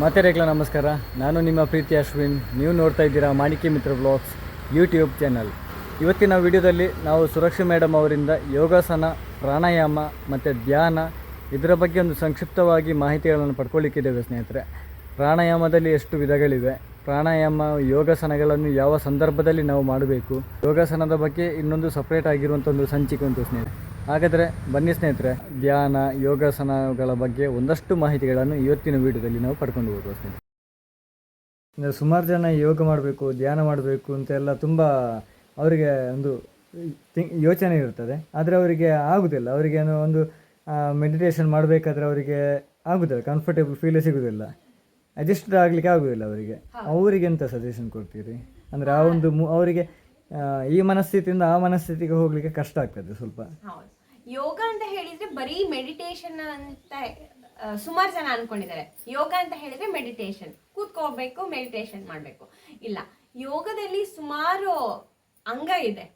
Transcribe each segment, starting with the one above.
ಮಾತೆರೆಗ್ಲ ನಮಸ್ಕಾರ. ನಾನು ನಿಮ್ಮ ಪ್ರೀತಿ ಅಶ್ವಿನ್. ನೀವು ನೋಡ್ತಾ ಇದ್ದೀರಾ ಮಾಣಿಕ್ಯ ಮಿತ್ರ ಬ್ಲಾಗ್ಸ್ ಯೂಟ್ಯೂಬ್ ಚಾನಲ್ ಇವತ್ತಿನ ವಿಡಿಯೋದಲ್ಲಿ ನಾವು ಸುರಕ್ಷಾ ಮೇಡಮ್ ಅವರಿಂದ ಯೋಗಾಸನ, ಪ್ರಾಣಾಯಾಮ ಮತ್ತು ಧ್ಯಾನ ಇದರ ಬಗ್ಗೆ ಒಂದು ಸಂಕ್ಷಿಪ್ತವಾಗಿ ಮಾಹಿತಿಗಳನ್ನು ಪಡ್ಕೊಳ್ಳಿಕ್ಕಿದ್ದೇವೆ ಸ್ನೇಹಿತರೆ. ಪ್ರಾಣಾಯಾಮದಲ್ಲಿ ಎಷ್ಟು ವಿಧಗಳಿವೆ? ಪ್ರಾಣಾಯಾಮ, ಯೋಗಾಸನಗಳನ್ನು ಯಾವ ಸಂದರ್ಭದಲ್ಲಿ ನಾವು ಮಾಡಬೇಕು? ಯೋಗಾಸನದ ಬಗ್ಗೆ ಇನ್ನೊಂದು ಸಪ್ರೇಟ್ ಆಗಿರುವಂಥ ಒಂದು ಸಂಚಿಕೆ ಉಂಟು ಸ್ನೇಹಿತರೆ. ಹಾಗಾದರೆ ಬನ್ನಿ ಸ್ನೇಹಿತರೆ ಧ್ಯಾನ ಯೋಗಾಸನಗಳ ಬಗ್ಗೆ ಒಂದಷ್ಟು ಮಾಹಿತಿಗಳನ್ನು ಇವತ್ತಿನ ವಿಡಿಯೋದಲ್ಲಿ ನಾವು ಪಡ್ಕೊಂಡು ಹೋಗುವ ಸ್ನೇಹಿತರೆ ಅಂದರೆ ಸುಮಾರು ಜನ ಯೋಗ ಮಾಡಬೇಕು ಧ್ಯಾನ ಮಾಡಬೇಕು ಅಂತೆಲ್ಲ ತುಂಬ ಅವರಿಗೆ ಒಂದು ಯೋಚನೆ ಇರ್ತದೆ. ಆದರೆ ಅವರಿಗೆ ಆಗುದಿಲ್ಲ. ಅವರಿಗೆ ಏನೋ ಒಂದು ಮೆಡಿಟೇಷನ್ ಮಾಡಬೇಕಾದ್ರೆ ಅವರಿಗೆ ಆಗುದಿಲ್ಲ. ಕಂಫರ್ಟೇಬಲ್ ಫೀಲೇ ಸಿಗುದಿಲ್ಲ. ಅಡ್ಜಸ್ಟ್ ಆಗಲಿಕ್ಕೆ ಆಗುದಿಲ್ಲ ಅವರಿಗೆ. ಅವರಿಗೆ ಎಂತ ಸಜೆಷನ್ ಕೊಡ್ತೀರಿ? ಅಂದರೆ ಆ ಒಂದು ಮು- ಅವರಿಗೆ ಈ ಮನಸ್ಥಿತಿಯಿಂದ ಆ ಮನಸ್ಥಿತಿಗೆ ಹೋಗ್ಲಿಕ್ಕೆ ಕಷ್ಟ ಆಗ್ತದೆ ಸ್ವಲ್ಪ. ಯೋಗ ಅಂತ ಹೇಳಿದ್ರೆ ಬರೀ ಮೆಡಿಟೇಷನ್ ಅಂತ ಸುಮಾರು ಜನ ಅನ್ಕೊಂಡಿದ್ದಾರೆ. ಯೋಗ ಅಂತ ಹೇಳಿದ್ರೆ ಮೆಡಿಟೇಷನ್ ಕೂತ್ಕೋಬೇಕು ಮೆಡಿಟೇಷನ್ ಮಾಡಬೇಕು. ಇಲ್ಲ, ಯೋಗದಲ್ಲಿ ಸುಮಾರು ಅಂಗ ಇದೆ.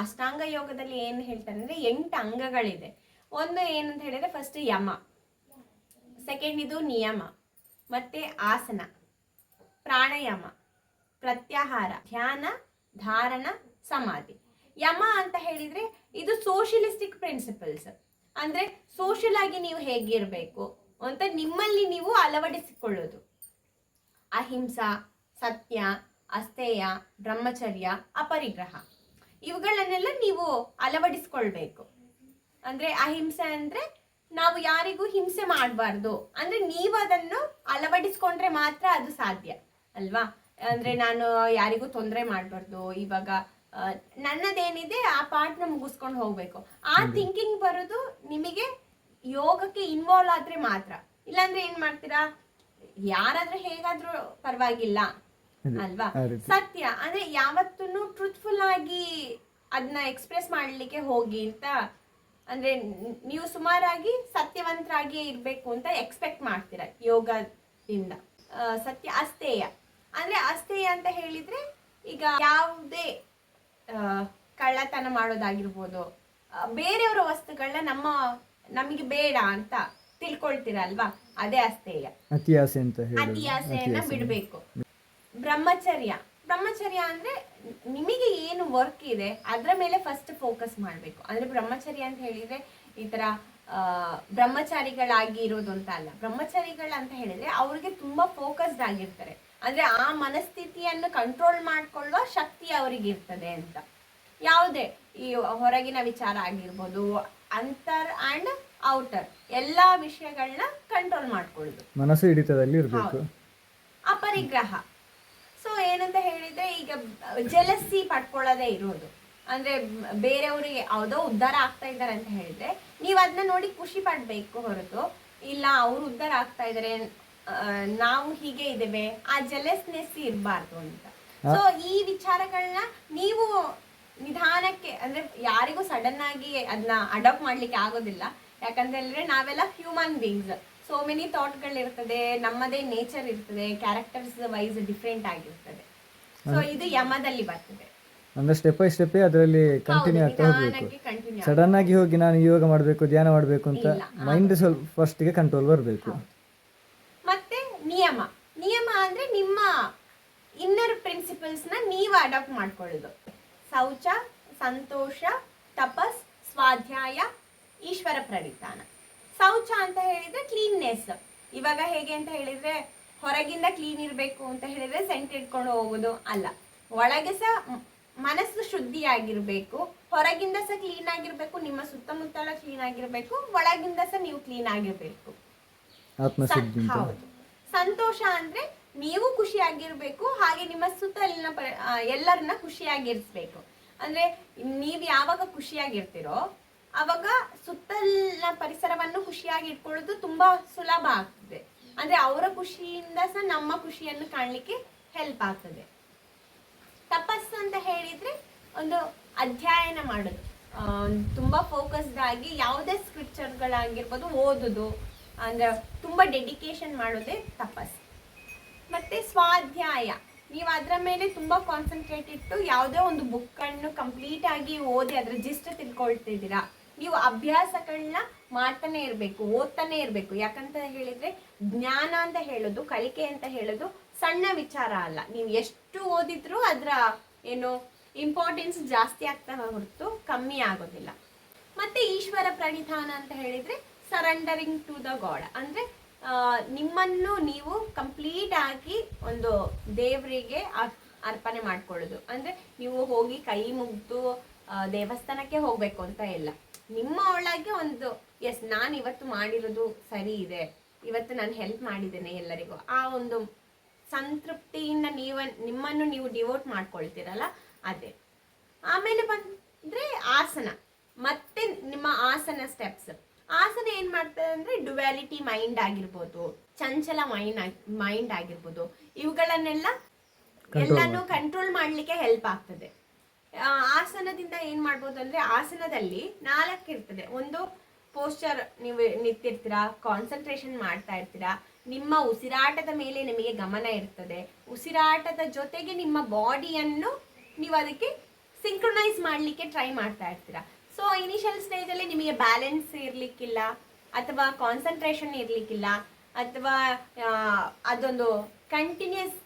ಅಷ್ಟಾಂಗ ಯೋಗದಲ್ಲಿ ಏನು ಹೇಳ್ತಾರೆ ಅಂದರೆ ಎಂಟು ಅಂಗಗಳಿದೆ. ಒಂದು ಏನಂತ ಹೇಳಿದ್ರೆ ಫಸ್ಟ್ ಯಮ ಸೆಕೆಂಡ್ ಇದು ನಿಯಮ, ಮತ್ತೆ ಆಸನ, ಪ್ರಾಣಾಯಾಮ, ಪ್ರತ್ಯಾಹಾರ, ಧ್ಯಾನ, ಧಾರಣ, ಸಮಾಧಿ. ಯಮ ಅಂತ ಹೇಳಿದ್ರೆ ಇದು ಸೋಷಿಯಲಿಸ್ಟಿಕ್ ಪ್ರಿನ್ಸಿಪಲ್ಸ್ ಅಂದ್ರೆ ಸೋಷಿಯಲ್ ಆಗಿ ನೀವು ಹೇಗಿರಬೇಕು ಅಂತ ನಿಮ್ಮಲ್ಲಿ ನೀವು ಅಳವಡಿಸಿಕೊಳ್ಳೋದು. ಅಹಿಂಸಾ, ಸತ್ಯ, ಅಸ್ಥೇಯ, ಬ್ರಹ್ಮಚರ್ಯ, ಅಪರಿಗ್ರಹ. ಇವುಗಳನ್ನೆಲ್ಲ ನೀವು ಅಳವಡಿಸ್ಕೊಳ್ಬೇಕು. ಅಂದ್ರೆ ಅಹಿಂಸೆ ಅಂದ್ರೆ ನಾವು ಯಾರಿಗೂ ಹಿಂಸೆ ಮಾಡಬಾರ್ದು. ಅಂದ್ರೆ ನೀವು ಅದನ್ನು ಅಳವಡಿಸ್ಕೊಂಡ್ರೆ ಮಾತ್ರ ಅದು ಸಾಧ್ಯ, ಅಲ್ವಾ? ಅಂದ್ರೆ ನಾನು ಯಾರಿಗೂ ತೊಂದರೆ ಮಾಡಬಾರ್ದು, ಇವಾಗ ನನ್ನದೇನಿದೆ ಆ ಪಾರ್ಟ್ನ ಮುಗಿಸ್ಕೊಂಡು ಹೋಗ್ಬೇಕು. ಆ ಥಿಂಕಿಂಗ್ ಬರೋದು ನಿಮಗೆ ಯೋಗಕ್ಕೆ ಇನ್ವಾಲ್ವ್ ಆದ್ರೆ ಮಾತ್ರ. ಇಲ್ಲಾಂದ್ರೆ ಏನ್ ಮಾಡ್ತೀರಾ? ಯಾರಾದ್ರೂ ಹೇಗಾದ್ರೂ ಪರವಾಗಿಲ್ಲ. ಅಲ್ವಾ? ಸತ್ಯ. ಅಂದ್ರೆ ಯಾವತ್ತೂ ಟ್ರೂತ್ಫುಲ್ ಆಗಿ ಅದನ್ನ ಎಕ್ಸ್ಪ್ರೆಸ್ ಮಾಡ್ಲಿಕ್ಕೆ ಹೋಗಿ ಅಂತ. ಅಂದ್ರೆ ನೀವು ಸುಮಾರಾಗಿ ಸತ್ಯವಂತರಾಗಿ ಇರ್ಬೇಕು ಅಂತ ಎಕ್ಸ್ಪೆಕ್ಟ್ ಮಾಡ್ತೀರಾ ಯೋಗದಿಂದ. ಸತ್ಯ ಅಸ್ಥೇಯ. ಅಂದ್ರೆ ಅಸ್ಥೇಯ ಅಂತ ಹೇಳಿದ್ರೆ ಈಗ ಯಾವುದೇ ಕಳ್ಳತನ ಮಾಡೋದಾಗಿರ್ಬೋದು. ಬೇರೆಯವರ ವಸ್ತುಗಳನ್ನ ನಮ್ಮ ನಮಗೆ ಬೇಡ ಅಂತ ತಿಳ್ಕೊಳ್ತೀರಲ್ವಾ? ಅದೇ ಅಸ್ಥೇಯ. ಅತಿ ಆಸೆ ಅಂತ ಹೇಳಿ ಅತಿ ಆಸೆಯನ್ನ ಬಿಡಬೇಕು. ಬ್ರಹ್ಮಚರ್ಯ. ಬ್ರಹ್ಮಚರ್ಯ ಅಂದ್ರೆ ನಿಮಗೆ ಏನು ವರ್ಕ್ ಇದೆ ಅದರ ಮೇಲೆ ಫಸ್ಟ್ ಫೋಕಸ್ ಮಾಡಬೇಕು. ಅಂದ್ರೆ ಬ್ರಹ್ಮಚರ್ಯ ಅಂತ ಹೇಳಿದ್ರೆ ಈ ತರ ಬ್ರಹ್ಮಚಾರಿಗಳಾಗಿ ಇರೋದು ಅಂತ ಅಲ್ಲ. ಬ್ರಹ್ಮಚಾರಿಗಳು ಅಂತ ಹೇಳಿದ್ರೆ ಅವ್ರಿಗೆ ತುಂಬಾ ಫೋಕಸ್ಡ್ ಆಗಿರ್ತಾರೆ. ಅಂದ್ರೆ ಆ ಮನಸ್ಥಿತಿಯನ್ನು ಕಂಟ್ರೋಲ್ ಮಾಡ್ಕೊಳ್ಳುವ ಶಕ್ತಿ ಅವರಿಗೆ ಇರ್ತದೆ ಅಂತ. ಯಾವುದೇ ಈ ಹೊರಗಿನ ವಿಚಾರ ಆಗಿರ್ಬೋದು ಅಂತರ್ ಅಂಡ್ ಔಟರ್ ಎಲ್ಲಾ ವಿಷಯಗಳನ್ನ ಕಂಟ್ರೋಲ್ ಮಾಡ್ಕೊಳ್ಳೋದು. ಮನಸ್ಸು ಹಿಡಿತದಲ್ಲಿ ಇರಬೇಕು. ಅಪರಿಗ್ರಹ. ಸೊ ಏನಂತ ಹೇಳಿದ್ರೆ ಈಗ ಜಲಸಿ ಪಡ್ಕೊಳ್ಳೋದೇ ಇರೋದು. ಅಂದ್ರೆ ಬೇರೆಯವರಿಗೆ ಯಾವುದೋ ಉದ್ಧಾರ ಆಗ್ತಾ ಇದ್ದಾರೆ ಅಂತ ಹೇಳಿದ್ರೆ ನೀವು ಅದನ್ನ ನೋಡಿ ಖುಷಿ ಪಡ್ಬೇಕು ಹೊರತು. ಇಲ್ಲ ಅವ್ರು ಉದ್ಧಾರ ಆಗ್ತಾ ಇದಾರೆ ನಾವು ಹೀಗೆ ಇದ್ದೇವೆ ಆ ಜಲಸ್ನೆಸ್ ಇರಬಾರ್ದು ಅಂತ. ಸೊ ಈ ವಿಚಾರಗಳನ್ನ ನೀವು ನಿಧಾನಕ್ಕೆ ಅಂದ್ರೆ ಯಾರಿಗೂ ಸಡನ್ ಆಗಿ ಅದನ್ನ ಅಡಾಪ್ಟ್ ಮಾಡ್ಲಿಕ್ಕೆ ಆಗೋದಿಲ್ಲ. ಯಾಕಂದ್ರೆ ಹೇಳಿದ್ರೆ ನಾವೆಲ್ಲ ಹ್ಯೂಮನ್ ಬೀಯಿಂಗ್ಸ್ ಸೋ ಮೆನಿ ಥಾಟ್ಗಳಿರ್ತದೆ ನಮ್ಮದೇ ನೇಚರ್ ಇರ್ತದೆ ಕ್ಯಾರೆಕ್ಟರ್ಸ್ ವೈಸ್ ಡಿಫ್ರೆಂಟ್ ಆಗಿರ್ತದೆ. ಸೊ ಇದು ಯಮದಲ್ಲಿ ಬರ್ತದೆ. ಅಂದ್ರೆ ಸ್ಟೆಪ್ ಬೈ ಸ್ಟೆಪ್ ಅದರಲ್ಲಿ ಕಂಟಿನ್ಯೂ ಆಗ್ತಾ ಹೋಗ್ಬೇಕು. ಸಡನ್ ಆಗಿ ಹೋಗಿ ನಾನು ಯೋಗ ಮಾಡಬೇಕು ಧ್ಯಾನ ಮಾಡಬೇಕು ಅಂತ ಮೈಂಡ್ ಸ್ವಲ್ಪ ಫಸ್ಟ್ಗೆ ಕಂಟ್ರೋಲ್ ಬರಬೇಕು. ನಿಯಮ. ನಿಯಮ ಅಂದ್ರೆ ನಿಮ್ಮ ಇನ್ನರ್ ಪ್ರಿನ್ಸಿಪಲ್ಸ್ನ ನೀವು ಅಡಾಪ್ಟ್ ಮಾಡ್ಕೊಳ್ಳೋದು. ಶೌಚ ಸಂತೋಷ ತಪಸ್ ಸ್ವಾಧ್ಯಾಯ ಈಶ್ವರ ಪ್ರಣಿತಾನ. ಶೌಚ ಅಂತ ಹೇಳಿದ್ರೆ ಕ್ಲೀನ್ನೆಸ್ ಇವಾಗ ಹೇಗೆ ಅಂತ ಹೇಳಿದ್ರೆ ಹೊರಗಿಂದ ಕ್ಲೀನ್ ಇರಬೇಕು ಅಂತ ಹೇಳಿದ್ರೆ ಸೆಂಟ್ ಇಟ್ಕೊಂಡು ಹೋಗೋದು ಅಲ್ಲ. ಒಳಗೆ ಸಹ ಮನಸ್ಸು ಶುದ್ಧಿಯಾಗಿರಬೇಕು. ಹೊರಗಿಂದ ಸಹ ಕ್ಲೀನ್ ಆಗಿರ್ಬೇಕು ನಿಮ್ಮ ಸುತ್ತಮುತ್ತಲ ಕ್ಲೀನ್ ಆಗಿರ್ಬೇಕು ಒಳಗಿಂದ ಸಹ ನೀವು ಕ್ಲೀನ್ ಆಗಿರ್ಬೇಕು. ಹೌದು. ಸಂತೋಷ ಅಂದ್ರೆ ನೀವು ಖುಷಿಯಾಗಿರ್ಬೇಕು, ಹಾಗೆ ನಿಮ್ಮ ಸುತ್ತಲಿನ ಪ- ಎಲ್ಲರನ್ನ ಖುಷಿಯಾಗಿರಿಸ್ಬೇಕು. ಅಂದ್ರೆ ನೀವ್ ಯಾವಾಗ ಖುಷಿಯಾಗಿರ್ತಿರೋ, ಅವಾಗ ಸುತ್ತಲಿನ ಪರಿಸರವನ್ನು ಖುಷಿಯಾಗಿ ಇಟ್ಕೊಳ್ಳೋದು ತುಂಬಾ ಸುಲಭ ಆಗ್ತದೆ. ಅಂದ್ರೆ ಅವರ ಖುಷಿಯಿಂದ ಸಹ ನಮ್ಮ ಖುಷಿಯನ್ನು ಕಾಣಲಿಕ್ಕೆ ಹೆಲ್ಪ್ ಆಗ್ತದೆ. ತಪಸ್ಸು ಅಂತ ಹೇಳಿದ್ರೆ ಒಂದು ಅಧ್ಯಯನ ಮಾಡೋದು. ತುಂಬಾ ಫೋಕಸ್ಡ್ ಆಗಿ ಯಾವುದೇ ಸ್ಕ್ರಿಪ್ಚರ್ಗಳಾಗಿರ್ಬೋದು ಓದೋದು ಅಂದ್ರೆ ತುಂಬಾ ಡೆಡಿಕೇಶನ್ ಮಾಡೋದೇ ತಪಸ್ ಮತ್ತೆ ಸ್ವಾಧ್ಯಾಯ. ನೀವು ಅದರ ಮೇಲೆ ತುಂಬಾ ಕಾನ್ಸಂಟ್ರೇಟ್ ಇಟ್ಟು ಯಾವುದೇ ಒಂದು ಬುಕ್ ಅನ್ನು ಕಂಪ್ಲೀಟ್ ಆಗಿ ಓದಿ ಅದ್ರ ಜಿಸ್ಟ್ ತಿಳ್ಕೊಳ್ತಿದ್ದೀರಾ. ನೀವು ಅಭ್ಯಾಸಗಳನ್ನ ಮಾಡ್ತಾನೆ ಇರಬೇಕು, ಓದ್ತಾನೆ ಇರಬೇಕು. ಯಾಕಂತ ಹೇಳಿದ್ರೆ ಜ್ಞಾನ ಅಂತ ಹೇಳೋದು, ಕಲಿಕೆ ಅಂತ ಹೇಳೋದು ಸಣ್ಣ ವಿಚಾರ ಅಲ್ಲ. ನೀವು ಎಷ್ಟು ಓದಿದ್ರೂ ಅದರ ಏನು ಇಂಪಾರ್ಟೆನ್ಸ್ ಜಾಸ್ತಿ ಆಗ್ತಾ ಹೊರತು ಕಮ್ಮಿ ಆಗೋದಿಲ್ಲ. ಮತ್ತೆ ಈಶ್ವರ ಪ್ರಣಿಧಾನ ಅಂತ ಹೇಳಿದ್ರೆ ಸರೆಂಡರಿಂಗ್ ಟು ದ ಗಾಡ್ ಅಂದ್ರೆ ನಿಮ್ಮನ್ನು ನೀವು ಕಂಪ್ಲೀಟ್ ಆಗಿ ಒಂದು ದೇವರಿಗೆ ಅರ್ಪಣೆ ಮಾಡ್ಕೊಳ್ಳೋದು. ಅಂದ್ರೆ, ನೀವು ಹೋಗಿ ಕೈ ಮುಗ್ದು ದೇವಸ್ಥಾನಕ್ಕೆ ಹೋಗಬೇಕು ಅಂತ ಇಲ್ಲ. ನಿಮ್ಮ ಒಳಗೆ ಒಂದು ಎಸ್ ನಾನು ಇವತ್ತು ಮಾಡಿರೋದು ಸರಿ ಇದೆ. ಇವತ್ತು ನಾನು ಹೆಲ್ಪ್ ಮಾಡಿದ್ದೇನೆ ಎಲ್ಲರಿಗೂ. ಆ ಒಂದು ಸಂತೃಪ್ತಿಯಿಂದ ನೀವ, ನಿಮ್ಮನ್ನು ನೀವು ಡಿವೋಟ್ ಮಾಡ್ಕೊಳ್ತೀರಲ್ಲ, ಅದೇ. ಆಮೇಲೆ ಬಂದ್ರೆ, ಆಸನ. ಮತ್ತೆ ನಿಮ್ಮ ಆಸನ ಸ್ಟೆಪ್ಸ್ ಆಸನ ಏನ್ ಮಾಡ್ತಾರೆ ಅಂದ್ರೆ ಡುವ್ಯಾಲಿಟಿ ಮೈಂಡ್ ಆಗಿರ್ಬೋದು ಚಂಚಲ ಮೈಂಡ್ ಮೈಂಡ್ ಆಗಿರ್ಬೋದು. ಇವುಗಳನ್ನೆಲ್ಲ ಎಲ್ಲಾನು ಕಂಟ್ರೋಲ್ ಮಾಡ್ಲಿಕ್ಕೆ ಹೆಲ್ಪ್ ಆಗ್ತದೆ. ಆಸನದಿಂದ ಏನ್ ಮಾಡ್ಬೋದು ಅಂದ್ರೆ ಆಸನದಲ್ಲಿ ನಾಲ್ಕು ಇರ್ತದೆ. ಒಂದು ಪೋಸ್ಚರ್ ನೀವು ನಿಂತಿರ್ತೀರಾ ಕಾನ್ಸಂಟ್ರೇಷನ್ ಮಾಡ್ತಾ ಇರ್ತೀರಾ ನಿಮ್ಮ ಉಸಿರಾಟದ ಮೇಲೆ ನಿಮಗೆ ಗಮನ ಇರ್ತದೆ. ಉಸಿರಾಟದ ಜೊತೆಗೆ ನಿಮ್ಮ ಬಾಡಿಯನ್ನು ನೀವು ಅದಕ್ಕೆ ಸಿಂಕ್ರೊನೈಸ್ ಮಾಡಲಿಕ್ಕೆ ಟ್ರೈ ಮಾಡ್ತಾ ಇರ್ತೀರಾ. ಸೊ ಇನಿಷಿಯಲ್ ಸ್ಟೇಜಲ್ಲಿ ನಿಮಗೆ ಬ್ಯಾಲೆನ್ಸ್ ಇರಲಿಕ್ಕಿಲ್ಲ, ಅಥವಾ ಕಾನ್ಸಂಟ್ರೇಷನ್ ಇರಲಿಕ್ಕಿಲ್ಲ, ಅಥವಾ ಅದೊಂದು ಕಂಟಿನ್ಯೂಸ್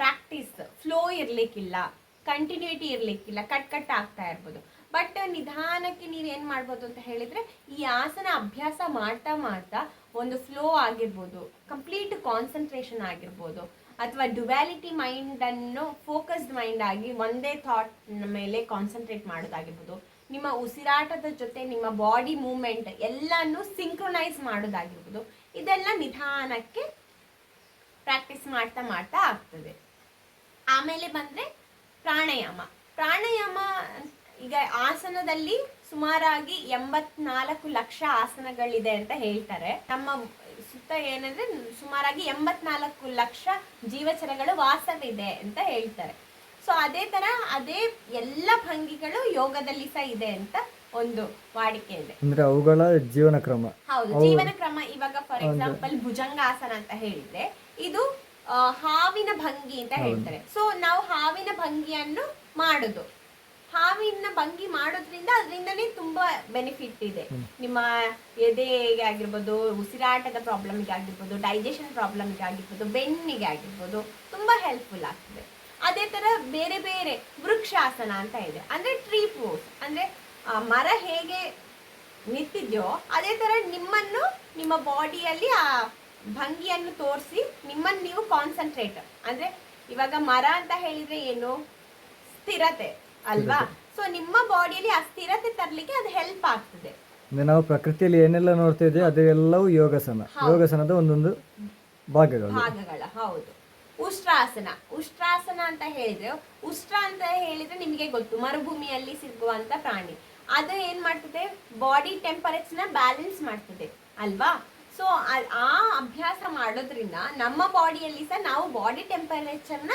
ಪ್ರಾಕ್ಟೀಸ್ ಫ್ಲೋ ಇರಲಿಕ್ಕಿಲ್ಲ ಕಂಟಿನ್ಯೂಟಿ ಇರಲಿಕ್ಕಿಲ್ಲ ಕಟ್ ಕಟ್ ಆಗ್ತಾ ಇರ್ಬೋದು. ಬಟ್ ನಿಧಾನಕ್ಕೆ ನೀವು ಏನು ಮಾಡ್ಬೋದು ಅಂತ ಹೇಳಿದ್ರೆ, ಈ ಆಸನ ಅಭ್ಯಾಸ ಮಾಡ್ತಾ ಮಾಡ್ತಾ ಒಂದು ಫ್ಲೋ ಆಗಿರ್ಬೋದು ಕಂಪ್ಲೀಟ್ ಕಾನ್ಸಂಟ್ರೇಷನ್ ಆಗಿರ್ಬೋದು, ಅಥವಾ ಡುವ್ಯಾಲಿಟಿ ಮೈಂಡ್ ಅನ್ನು ಫೋಕಸ್ಡ್ ಮೈಂಡ್ ಆಗಿ ಒಂದೇ ಥಾಟ್ ಮೇಲೆ ಕಾನ್ಸಂಟ್ರೇಟ್ ಮಾಡೋದಾಗಿರ್ಬೋದು. ನಿಮ್ಮ ಉಸಿರಾಟದ ಜೊತೆ ನಿಮ್ಮ ಬಾಡಿ ಮೂವ್ಮೆಂಟ್ ಎಲ್ಲಾನು ಸಿಂಕ್ರೊನೈಸ್ ಮಾಡೋದಾಗಿರ್ಬೋದು. ಇದೆಲ್ಲ ನಿಧಾನಕ್ಕೆ ಪ್ರಾಕ್ಟೀಸ್ ಮಾಡ್ತಾ ಮಾಡ್ತಾ ಆಗ್ತದೆ. ಆಮೇಲೆ ಬಂದ್ರೆ ಪ್ರಾಣಾಯಾಮ. ಪ್ರಾಣಾಯಾಮ ಈಗ ಆಸನದಲ್ಲಿ ಸುಮಾರಾಗಿ ಎಂಬತ್ನಾಲ್ಕು ಲಕ್ಷ ಆಸನಗಳಿದೆ ಅಂತ ಹೇಳ್ತಾರೆ. ನಮ್ಮ ಸುತ್ತ ಏನಂದ್ರೆ ಸುಮಾರಾಗಿ ಎಂಬತ್ನಾಲ್ಕು ಲಕ್ಷ ಜೀವಚರಗಳು ವಾಸವಿದೆ ಅಂತ ಹೇಳ್ತಾರೆ. ಸೊ ಅದೇ ತರ ಅದೇ ಎಲ್ಲ ಭಂಗಿಗಳು ಯೋಗದಲ್ಲಿ ಸಹ ಇದೆ ಅಂತ ಒಂದು ವಾಡಿಕೆ ಇದೆ. ಅಂದ್ರೆ ಅವುಗಳ ಜೀವನ ಕ್ರಮ. ಹೌದು ಜೀವನ ಕ್ರಮ ಇವಾಗ ಫಾರ್ ಎಕ್ಸಾಂಪಲ್ ಭುಜಂಗಾಸನ ಅಂತ ಹೇಳಿದ್ರೆ ಇದು ಹಾವಿನ ಭಂಗಿ ಅಂತ ಹೇಳ್ತಾರೆ. ಸೊ ನಾವು ಹಾವಿನ ಭಂಗಿಯನ್ನು ಮಾಡುದು. ಹಾವಿನ ಭಂಗಿ ಮಾಡೋದ್ರಿಂದ ಅದರಿಂದನೇ ತುಂಬಾ ಬೆನಿಫಿಟ್ ಇದೆ. ನಿಮ್ಮ ಎದೆಗೆ ಆಗಿರ್ಬೋದು ಉಸಿರಾಟದ ಪ್ರಾಬ್ಲಮ್ಗೆ ಆಗಿರ್ಬೋದು ಡೈಜೆಷನ್ ಪ್ರಾಬ್ಲಮ್ಗೆ ಆಗಿರ್ಬೋದು ಬೆನ್ನಿಗೆ ಆಗಿರ್ಬೋದು ತುಂಬಾ ಹೆಲ್ಪ್ಫುಲ್ ಆಗ್ತದೆ. ಅದೇ ತರ ಬೇರೆ ಬೇರೆ ವೃಕ್ಷಾಸನ ಅಂತ ಇದೆ. ಅಂದ್ರೆ ಟ್ರೀ ಪೋಸ್ ಅಂದ್ರೆ ಆ, ಮರ ಹೇಗೆ ನಿಂತಿದ್ಯೋ ಅದೇ ತರ ನಿಮ್ಮನ್ನು ನಿಮ್ಮ ಬಾಡಿಯಲ್ಲಿ ಆ ಭಂಗಿಯನ್ನು ತೋರಿಸಿ ನಿಮ್ಮನ್ನು ನೀವು ಕಾನ್ಸಂಟ್ರೇಟ್ ಅಂದ್ರೆ ಇವಾಗ ಮರ ಅಂತ ಹೇಳಿದ್ರೆ ಏನು? ಸ್ಥಿರತೆ ಅಲ್ವಾ? ಸೊ ನಿಮ್ಮ ಬಾಡಿಯಲ್ಲಿ ಆ ಸ್ಥಿರತೆ ತರಲಿಕ್ಕೆ ಅದು ಹೆಲ್ಪ್ ಆಗ್ತದೆ. ನಾವು ಪ್ರಕೃತಿಯಲ್ಲಿ ಏನೆಲ್ಲ ನೋಡ್ತಾ ಇದೆಯೋ ಅದೆಲ್ಲವೂ ಯೋಗಾಸನ. ಯೋಗಾಸನದ ಒಂದೊಂದು ಭಾಗಗಳು. ಭಾಗಗಳ ಹೌದು. ಉಷ್ಟ್ರಾಸನ. ಉಷ್ಟ್ರಾಸನ ಅಂತ ಹೇಳಿದ್ರೆ ಉಷ್ಟ್ರ ಅಂತ ಹೇಳಿದ್ರೆ ನಿಮಗೆ ಗೊತ್ತು ಮರುಭೂಮಿಯಲ್ಲಿ ಸಿಗುವಂತ ಪ್ರಾಣಿ. ಅದು ಏನ್ ಮಾಡ್ತದೆ? ಬಾಡಿ ಟೆಂಪರೇಚರ್ನ ಬ್ಯಾಲೆನ್ಸ್ ಮಾಡ್ತದೆ ಅಲ್ವಾ? ಸೊ ಆ ಅಭ್ಯಾಸ ಮಾಡೋದ್ರಿಂದ ನಮ್ಮ ಬಾಡಿಯಲ್ಲಿ ಸಹ ನಾವು ಬಾಡಿ ಟೆಂಪರೇಚರ್ನ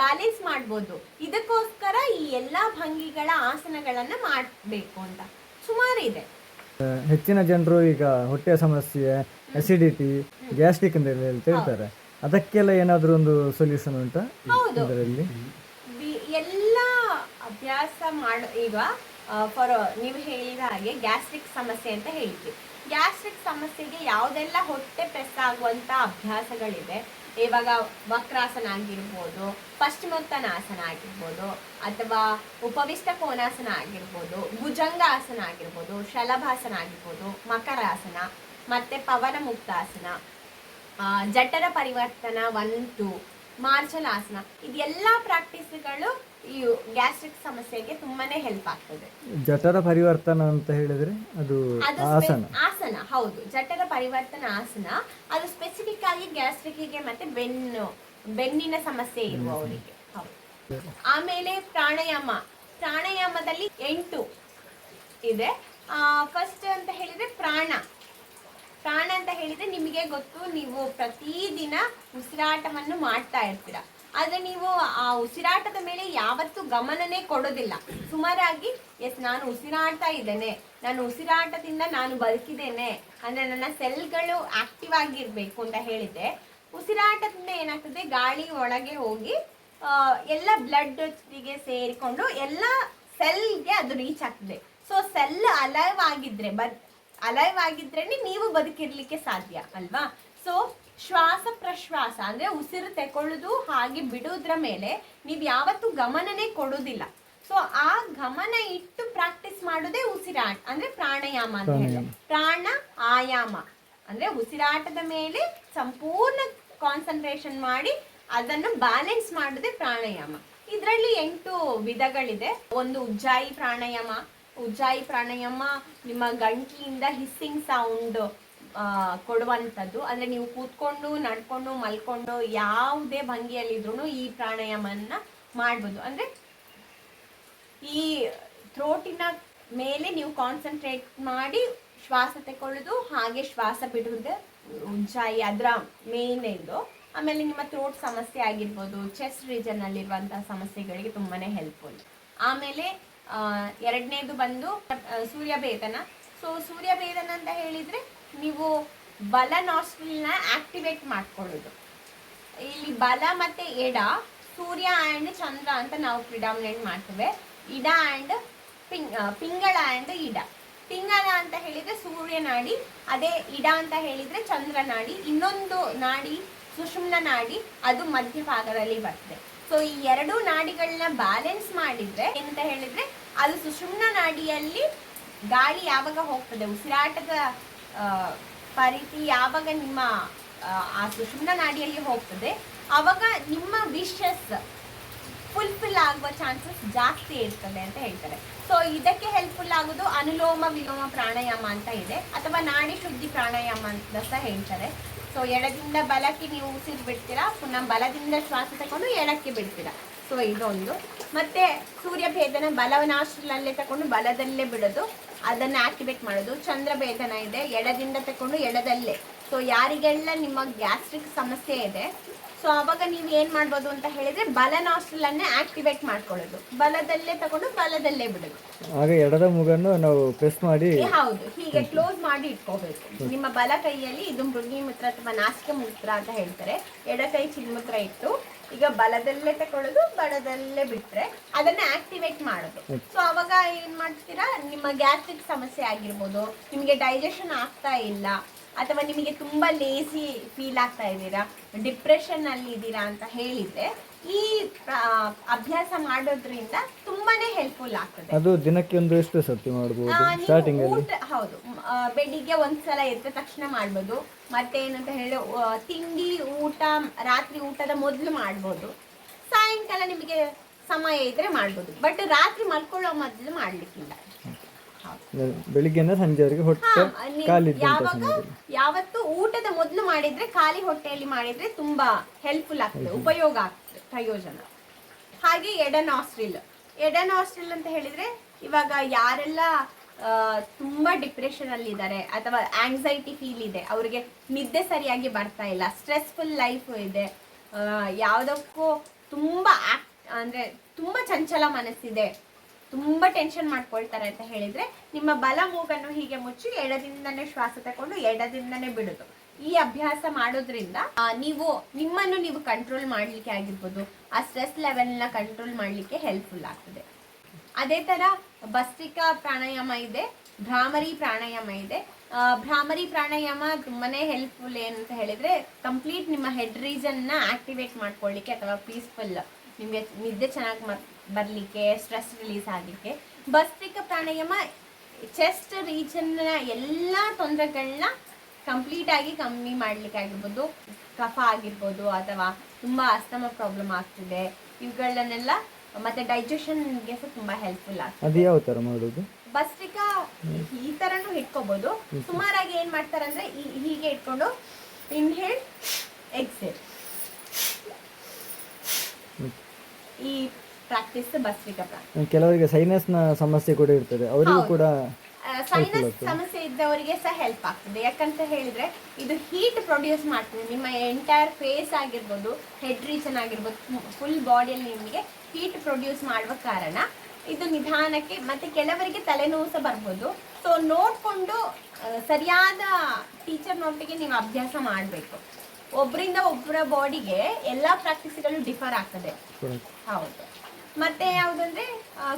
ಬ್ಯಾಲೆನ್ಸ್ ಮಾಡ್ಬೋದು. ಇದಕ್ಕೋಸ್ಕರ ಈ ಎಲ್ಲಾ ಭಂಗಿಗಳ ಆಸನಗಳನ್ನ ಮಾಡಬೇಕು ಅಂತ. ಸುಮಾರು ಇದೆ. ಹೆಚ್ಚಿನ ಜನರು ಈಗ ಹೊಟ್ಟೆ ಸಮಸ್ಯೆ ಅಸಿಡಿಟಿ ಗ್ಯಾಸ್ಟ್ರಿಕ್ ಅಂತ ಹೇಳ್ತಾ ಇರ್ತಾರೆ. ಅದಕ್ಕೆಲ್ಲ ಏನಾದರೂ ಒಂದು ಸೊಲ್ಯೂಷನ್ ಉಂಟಾ ಹೌದು. ಇದರಲ್ಲಿ? ವಿ- ಎಲ್ಲ ಅಭ್ಯಾಸ ಮಾಡ ಈಗ ಫಾರ್ ನೀವು ಹೇಳಿದ ಹಾಗೆ ಗ್ಯಾಸ್ಟ್ರಿಕ್ ಸಮಸ್ಯೆ ಅಂತ ಹೇಳಿದ್ವಿ. ಗ್ಯಾಸ್ಟ್ರಿಕ್ ಸಮಸ್ಯೆಗೆ ಯಾವುದೆಲ್ಲ ಹೊಟ್ಟೆ ಪ್ರೆಸ್ ಆಗುವಂತ ಅಭ್ಯಾಸಗಳಿದೆ ಇವಾಗ ವಕ್ರಾಸನ ಆಗಿರ್ಬೋದು ಪಶ್ಚಿಮೋತ್ತನಾಸನ ಆಗಿರ್ಬೋದು ಅಥವಾ ಉಪವಿಷ್ಟ ಕೋನಾಸನ ಆಗಿರ್ಬೋದು ಭುಜಂಗಾಸನ ಆಗಿರ್ಬೋದು ಶಲಭಾಸನ ಆಗಿರ್ಬೋದು ಮಕರಾಸನ ಮತ್ತೆ ಪವನ ಮುಕ್ತಾಸನ ಜಠರ ಪರಿವರ್ತನ ಒನ್ ಟು ಮಾರ್ಜಲಾಸನ ಇದೆಲ್ಲ ಪ್ರಾಕ್ಟೀಸ್ಗಳು ಈ ಗ್ಯಾಸ್ಟ್ರಿಕ್ ಸಮಸ್ಯೆಗೆ ತುಂಬಾನೇ ಹೆಲ್ಪ್ ಆಗ್ತದೆ. ಜಠರ ಪರಿವರ್ತನ ಅಂತ ಹೇಳಿದ್ರೆ ಅದು ಆಸನ. ಆಸನ ಹೌದು. ಜಠರ ಪರಿವರ್ತನ ಆಸನ. ಅದು ಸ್ಪೆಸಿಫಿಕ್ ಆಗಿ ಗ್ಯಾಸ್ಟ್ರಿಕ್ಗೆ ಮತ್ತೆ ಬೆನ್ನು ಬೆನ್ನಿನ ಸಮಸ್ಯೆ ಇರುವವರಿಗೆ ಹೌದು. ಆಮೇಲೆ ಪ್ರಾಣಾಯಾಮ. ಪ್ರಾಣಾಯಾಮದಲ್ಲಿ ಎಂಟು ಇದೆ. ಫಸ್ಟ್ ಅಂತ ಹೇಳಿದ್ರೆ ಪ್ರಾಣ. ಪ್ರಾಣ ಅಂತ ಹೇಳಿದ್ರೆ ನಿಮಗೆ ಗೊತ್ತು, ನೀವು ಪ್ರತಿದಿನ ಉಸಿರಾಟವನ್ನು ಮಾಡ್ತಾ ಇರ್ತೀರ. ಆದರೆ ನೀವು ಆ ಉಸಿರಾಟದ ಮೇಲೆ ಯಾವತ್ತೂ ಗಮನನೇ ಕೊಡೋದಿಲ್ಲ. ಸುಮಾರಾಗಿ, ಎಸ್, ನಾನು ಉಸಿರಾಡ್ತಾ ಇದ್ದೇನೆ. ನಾನು ಉಸಿರಾಟದಿಂದ ನಾನು ಬದುಕಿದ್ದೇನೆ. ಅಂದರೆ ನನ್ನ ಸೆಲ್ಗಳು ಆಕ್ಟಿವ್ ಆಗಿರಬೇಕು ಅಂತ ಹೇಳಿದ್ದೆ ಉಸಿರಾಟದಿಂದ ಏನಾಗ್ತದೆ? ಗಾಳಿ ಒಳಗೆ ಹೋಗಿ ಎಲ್ಲ ಬ್ಲಡ್ ಜೊತೆಗೆ ಸೇರಿಕೊಂಡು ಎಲ್ಲ ಸೆಲ್ಗೆ ಅದು ರೀಚ್ ಆಗ್ತದೆ. ಸೊ, ಸೆಲ್ ಅಲೈವ್ ಆಗಿದ್ರೆ ಬದ್ ಅಲೈವ್ ಆಗಿದ್ರೇನೆ ನೀವು ಬದುಕಿರ್ಲಿಕ್ಕೆ ಸಾಧ್ಯ ಅಲ್ವಾ? ಸೊ ಶ್ವಾಸ ಪ್ರಶ್ವಾಸ ಅಂದ್ರೆ ಉಸಿರು ತಗೊಳ್ಳೋದು ಹಾಗೆ ಬಿಡೋದ್ರ ಮೇಲೆ ನೀವು ಯಾವತ್ತು ಗಮನನೇ ಕೊಡೋದಿಲ್ಲ. ಸೊ ಆ ಗಮನ ಇಟ್ಟು ಪ್ರಾಕ್ಟೀಸ್ ಮಾಡೋದೇ ಉಸಿರಾಟ ಅಂದ್ರೆ ಪ್ರಾಣಾಯಾಮ ಅಂತ ಹೇಳಿ ಪ್ರಾಣ ಆಯಾಮ ಅಂದ್ರೆ ಉಸಿರಾಟದ ಮೇಲೆ ಸಂಪೂರ್ಣ ಕಾನ್ಸಂಟ್ರೇಷನ್ ಮಾಡಿ ಅದನ್ನು ಬ್ಯಾಲೆನ್ಸ್ ಮಾಡೋದೇ ಪ್ರಾಣಾಯಾಮ. ಇದರಲ್ಲಿ ಎಂಟು ವಿಧಗಳಿದೆ. ಒಂದು ಉಜ್ಜಾಯಿ ಪ್ರಾಣಾಯಾಮ ಉಜ್ಜಾಯಿ ಪ್ರಾಣಾಯಾಮ ನಿಮ್ಮ ಗಂಟಿಯಿಂದ ಹಿಸ್ಸಿಂಗ್ ಸೌಂಡ್ ಕೊಡುವಂಥದ್ದು. ಅಂದ್ರೆ ನೀವು ಕೂತ್ಕೊಂಡು, ನಡ್ಕೊಂಡು, ಮಲ್ಕೊಂಡು ಯಾವುದೇ ಭಂಗಿಯಲ್ಲಿದ್ರು ಈ ಪ್ರಾಣಾಯಾಮನ ಮಾಡ್ಬೋದು. ಅಂದ್ರೆ ಈ ಥ್ರೋಟಿನ ಮೇಲೆ ನೀವು ಕಾನ್ಸಂಟ್ರೇಟ್ ಮಾಡಿ ಶ್ವಾಸ ತಗೊಳ್ಳೋದು ಹಾಗೆ ಶ್ವಾಸ ಬಿಡುವುದೇ ಉಜ್ಜಾಯಿ ಅದರ ಮೇನ್ ಇದು. ಆಮೇಲೆ ನಿಮ್ಮ ಥ್ರೋಟ್ ಸಮಸ್ಯೆ ಆಗಿರ್ಬೋದು ಚೆಸ್ಟ್ ರೀಜನ್ ಅಲ್ಲಿರುವಂತಹ ಸಮಸ್ಯೆಗಳಿಗೆ ತುಂಬಾನೇ ಹೆಲ್ಪ್ಫುಲ್ ಆಮೇಲೆ ಎರಡನೇದು ಬಂದು ಸೂರ್ಯ ಸೂರ್ಯಭೇದನ. ಸೊ ಸೂರ್ಯಭೇದನ ಅಂತ ಹೇಳಿದ್ರೆ ನೀವು ಬಲ ನಾಸ್ಟ್ರಿಲ್ನ ಆಕ್ಟಿವೇಟ್ ಮಾಡ್ಕೊಳ್ಳೋದು. ಇಲ್ಲಿ ಬಲ ಮತ್ತೆ ಎಡ, ಸೂರ್ಯ ಆ್ಯಂಡ್ ಚಂದ್ರ ಅಂತ ನಾವು ಪ್ರಿಡಾಮಿನೆಂಟ್ ಮಾಡ್ತೇವೆ. ಇಡ ಆ್ಯಂಡ್ ಪಿಂಗ್ ಪಿಂಗಳ ಆ್ಯಂಡ್ ಇಡ. ಪಿಂಗಳ ಅಂತ ಹೇಳಿದ್ರೆ ಸೂರ್ಯ ನಾಡಿ, ಅದೇ ಇಡ ಅಂತ ಹೇಳಿದ್ರೆ ಚಂದ್ರ ನಾಡಿ. ಇನ್ನೊಂದು ನಾಡಿ ಸುಷುಮ್ನ ನಾಡಿ, ಅದು ಮಧ್ಯಭಾಗದಲ್ಲಿ ಬರ್ತದೆ. ಸೊ ಈ ಎರಡು ನಾಡಿಗಳನ್ನ ಬ್ಯಾಲೆನ್ಸ್ ಮಾಡಿದ್ರೆ, ಏನಂತ ಹೇಳಿದ್ರೆ ಅದು ಸುಷುಮ್ನ ನಾಡಿಯಲ್ಲಿ ಗಾಳಿ ಯಾವಾಗ ಹೋಗ್ತದೆ? ಉಸಿರಾಟದ ಪರಿಧಿ ಯಾವಾಗ ನಿಮ್ಮ, ಆ ಸುಷುಮ್ನ ನಾಡಿಯಲ್ಲಿ ಹೋಗ್ತದೆ? ಅವಾಗ ನಿಮ್ಮ ವಿಶಸ್ ಫುಲ್ಫಿಲ್ ಆಗುವ ಚಾನ್ಸಸ್ ಜಾಸ್ತಿ ಇರ್ತದೆ ಅಂತ ಹೇಳ್ತಾರೆ. ಸೊ ಇದಕ್ಕೆ ಹೆಲ್ಪ್ಫುಲ್ ಆಗೋದು ಅನುಲೋಮ ವಿಲೋಮ ಪ್ರಾಣಾಯಾಮ ಅಂತ ಇದೆ. ಅಥವಾ ನಾಡಿ ಶುದ್ಧಿ ಪ್ರಾಣಾಯಾಮ ಅಂತ ಸಹ ಹೇಳ್ತಾರೆ. ಸೊ ಎಡದಿಂದ ಬಲಕ್ಕೆ ನೀವು ಉಸಿರು ಬಿಡ್ತೀರಾ? ಪುನಃ ಬಲದಿಂದ ಶ್ವಾಸ ತಗೊಂಡು ಎಡಕ್ಕೆ ಬಿಡ್ತೀರಾ? ಸೊ, ಇದೊಂದು. ಮತ್ತೆ ಸೂರ್ಯ ಭೇದನ ಬಲವನಾಶ್ರಲ್ಲೇ ತಕೊಂಡು ಬಲದಲ್ಲೇ ಬಿಡೋದು. ಅದನ್ನ ಆಕ್ಟಿವೇಟ್ ಮಾಡೋದು. ಚಂದ್ರ ಭೇದನ ಇದೆ. ಎಡದಿಂದ ತಕೊಂಡು ಎಡದಲ್ಲೇ. ಸೊ ಯಾರಿಗೆಲ್ಲ ನಿಮ್ಮ ಗ್ಯಾಸ್ಟ್ರಿಕ್ ಸಮಸ್ಯೆ ಇದೆ ಸೊ ಅವಾಗ ನೀವು ಏನ್ ಮಾಡ್ಬೋದು ಅಂತ ಹೇಳಿದ್ರೆ ಬಲ ನಾಸ್ಟ್ರಲ್ ಅನ್ನೇ ಆಕ್ಟಿವೇಟ್ ಮಾಡ್ಕೊಳ್ಳೋದು. ಬಲದಲ್ಲೇ ತಗೊಂಡು ಬಲದಲ್ಲೇ ಬಿಡೋದು. ಆಗ ಎಡದ ಮೂಗನ್ನು ನಾವು ಪ್ರೆಸ್ ಮಾಡಿ. ಹೌದು. ಹೀಗೆ ಕ್ಲೋಸ್ ಮಾಡಿ ಇಟ್ಕೋಬೇಕು. ನಿಮ್ಮ ಬಲ ಕೈಯಲ್ಲಿ ಇದು ಮೃಗಿ ಮೂತ್ರ ಅಥವಾ ನಾಸಿಕೆ ಮೂತ್ರ ಅಂತ ಹೇಳ್ತಾರೆ. ಎಡ ಕೈ ಚಿನ್ಮೂತ್ರ ಇಟ್ಟು ಈಗ ಬಲದಲ್ಲೇ ತಗೊಳ್ಳೋದು ಬಲದಲ್ಲೇ ಬಿಟ್ರೆ ಅದನ್ನ ಆಕ್ಟಿವೇಟ್ ಮಾಡೋದು. ಸೊ ಅವಾಗ ಏನ್ ಮಾಡ್ತೀರಾ? ನಿಮ್ಮ ಗ್ಯಾಸ್ಟ್ರಿಕ್ ಸಮಸ್ಯೆ ಆಗಿರ್ಬೋದು ನಿಮಗೆ ಡೈಜೆಷನ್ ಆಗ್ತಾ ಇಲ್ಲ ಅಥವಾ ನಿಮಗೆ ತುಂಬಾ ಲೇಸಿ ಫೀಲ್ ಆಗ್ತಾ ಇದ್ದೀರಾ? ಡಿಪ್ರೆಷನ್ ಅಲ್ಲಿ ಇದ್ದೀರಾ ಅಂತ ಹೇಳಿದ್ರೆ ಈ ಅಭ್ಯಾಸ ಮಾಡೋದ್ರಿಂದ ತುಂಬಾನೇ ಹೆಲ್ಪ್ಫುಲ್ ಆಗ್ತದೆ. ಅದು ದಿನಕ್ಕೆ ಒಂದು ಎಷ್ಟು ಸತಿ ಮಾಡಬಹುದು ಸ್ಟಾರ್ಟಿಂಗ್ ಅಲ್ಲಿ? ಊಟ ಹೌದು. ಬೆಳಿಗ್ಗೆ ಒಂದ್ಸಲ ಎದ್ದ ತಕ್ಷಣ ಮಾಡ್ಬೋದು. ಮತ್ತೆ ಏನಂತ ಹೇಳಿ ತಿಂಡಿ ಊಟ ರಾತ್ರಿ ಊಟದ ಮೊದಲು ಮಾಡ್ಬೋದು. ಸಾಯಂಕಾಲ ನಿಮಗೆ ಸಮಯ ಇದ್ರೆ ಮಾಡ್ಬೋದು. ಬಟ್ ರಾತ್ರಿ ಮಲ್ಕೊಳ್ಳೋ ಮೊದಲು ಮಾಡ್ಲಿಕ್ಕಿಲ್ಲ. ಬೆಳಿಗ್ಗೆಯಿಂದ ಸಂಜೆವರೆಗೆ ಹೊಟ್ಟೆ ಯಾವಾಗ ಯಾವತ್ತು ಊಟದ ಮೊದಲು ಮಾಡಿದ್ರೆ ಖಾಲಿ ಹೊಟ್ಟೆಯಲ್ಲಿ ಮಾಡಿದ್ರೆ ತುಂಬಾ ಹೆಲ್ಪ್ಫುಲ್ ಆಗ್ತದೆ ಉಪಯೋಗ ಆಗ್ತದೆ ಪ್ರಯೋಜನ. ಹಾಗೆ ಎಡನ್ ಆಸ್ಟ್ರಿಲ್. ಎಡನ್ ಆಸ್ಟ್ರಿಲ್ ಅಂತ ಹೇಳಿದ್ರೆ ಇವಾಗ ಯಾರೆಲ್ಲ ತುಂಬಾ ಡಿಪ್ರೆಷನ್ ಅಲ್ಲಿ ಇದ್ದಾರೆ ಅಥವಾ ಆಂಗ್ಸೈಟಿ ಫೀಲ್ ಇದೆ ಅವರಿಗೆ ನಿದ್ದೆ ಸರಿಯಾಗಿ ಬರ್ತಾ ಇಲ್ಲ ಸ್ಟ್ರೆಸ್ಫುಲ್ ಲೈಫ್ ಇದೆ ಯಾವುದಕ್ಕೂ ತುಂಬಾ ಅಂದ್ರೆ ತುಂಬಾ ಚಂಚಲ ಮನಸ್ಸಿದೆ ತುಂಬಾ ಟೆನ್ಷನ್ ಮಾಡ್ಕೊಳ್ತಾರೆ ಅಂತ ಹೇಳಿದ್ರೆ ನಿಮ್ಮ ಬಲ ಮೂಗನ್ನು ಹೀಗೆ ಮುಚ್ಚಿ ಎಡದಿಂದನೇ ಶ್ವಾಸ ತಕೊಂಡು ಎಡದಿಂದನೇ ಬಿಡೋದು. ಈ ಅಭ್ಯಾಸ ಮಾಡೋದ್ರಿಂದ ನೀವು, ನಿಮ್ಮನ್ನು ನೀವು ಕಂಟ್ರೋಲ್ ಮಾಡ್ಲಿಕ್ಕೆ ಆಗಿರ್ಬೋದು. ಆ ಸ್ಟ್ರೆಸ್ ಲೆವೆಲ್ನ ಕಂಟ್ರೋಲ್ ಮಾಡ್ಲಿಕ್ಕೆ ಹೆಲ್ಪ್ಫುಲ್ ಆಗ್ತದೆ. ಅದೇ ತರ ಭಸ್ತ್ರಿಕಾ ಪ್ರಾಣಾಯಾಮ ಇದೆ, ಭ್ರಾಮರಿ ಪ್ರಾಣಾಯಾಮ ಇದೆ. ಭ್ರಾಮರಿ ಪ್ರಾಣಾಯಾಮ ತುಂಬಾನೇ ಹೆಲ್ಪ್ಫುಲ್ ಏನಂತ ಹೇಳಿದ್ರೆ ಕಂಪ್ಲೀಟ್ ನಿಮ್ಮ ಹೆಡ್ ರೀಜನ್ನ ಆಕ್ಟಿವೇಟ್ ಮಾಡ್ಕೊಳ್ಳಿಕ್ಕೆ ಅಥವಾ ಪೀಸ್ಫುಲ್ ನಿಮಗೆ ನಿದ್ದೆ ಚೆನ್ನಾಗಿ ಬರ್ಲಿಕ್ಕೆ ಸ್ಟ್ರೆಸ್ ರಿಲೀಸ್ ಆಗಲಿಕ್ಕೆ. ಬಸ್ತಿಕ ಪ್ರಾಣಾಯಾಮ ಚೆಸ್ಟ್ ರೀಜನ್ ಎಲ್ಲ ತೊಂದರೆಗಳನ್ನ ಕಂಪ್ಲೀಟ್ ಆಗಿ ಕಮ್ಮಿ ಮಾಡ್ಲಿಕ್ಕೆ ಆಗಿರ್ಬೋದು. ಕಫ ಆಗಿರ್ಬೋದು ಅಥವಾ ತುಂಬಾ ಅಸ್ತಮ ಪ್ರಾಬ್ಲಮ್ ಆಗ್ತಿದೆ. ಇವುಗಳನ್ನೆಲ್ಲ ಮತ್ತೆ ಡೈಜೆಷನ್ಗೆ ಸಹ ತುಂಬಾ ಹೆಲ್ಪ್ಫುಲ್ ಆಗ್ತದೆ. ಅದು ಯಾವ ಮಾಡೋದು? ಈ ತರನು ಇಟ್ಕೋಬಹುದು ಸುಮಾರಾಗಿ ಏನ್ ಮಾಡ್ತಾರೆ ಅಂದ್ರೆ ಹೀಗೆ ಇಟ್ಕೊಂಡು ಇನ್ಹೇಲ್ ಎಕ್ಸೇಲ್ ಈ ಪ್ರಾಕ್ಟೀಸ್ ಭಸ್ತ್ರಿಕಾ ಕೆಲವರಿಗೆ ಕೆಲವರಿಗೆ ಸೈನಸ್ನ ಸಮಸ್ಯೆ ಕೂಡ ಇರ್ತದೆ. ಅವರಿಗೂ ಕೂಡ ಸೈನಸ್ ಸಮಸ್ಯೆ ಇದ್ದವರಿಗೆ ಸಹ ಹೆಲ್ಪ್ ಆಗ್ತದೆ. ಯಾಕಂತ ಹೇಳಿದ್ರೆ ಇದು ಹೀಟ್ ಪ್ರೊಡ್ಯೂಸ್ ಮಾಡ್ತದೆ. ನಿಮ್ಮ ಎಂಟೈರ್ ಫೇಸ್ ಆಗಿರ್ಬೋದು ಹೆಡ್ ರೀಜನ್ ಆಗಿರ್ಬೋದು ಫುಲ್ ಬಾಡಿಯಲ್ಲಿ ನಿಮಗೆ ಹೀಟ್ ಪ್ರೊಡ್ಯೂಸ್ ಮಾಡುವ ಕಾರಣ ಇದು ನಿಧಾನಕ್ಕೆ ಮತ್ತೆ ಕೆಲವರಿಗೆ ತಲೆನೋವು ಸಹ ಬರ್ಬೋದು. ಸೊ ನೋಡಿಕೊಂಡು ಸರಿಯಾದ ಸರಿಯಾದ ಟೀಚರ್ನೊಟ್ಟಿಗೆ ನೀವು ಅಭ್ಯಾಸ ಮಾಡಬೇಕು. ಒಬ್ಬರಿಂದ ಒಬ್ಬರ ಬಾಡಿಗೆ ಎಲ್ಲ ಪ್ರಾಕ್ಟೀಸ್ಗಳು ಡಿಫರ್ ಆಗ್ತದೆ. ಹೌದು. ಮತ್ತೆ ಯಾವುದಂದ್ರೆ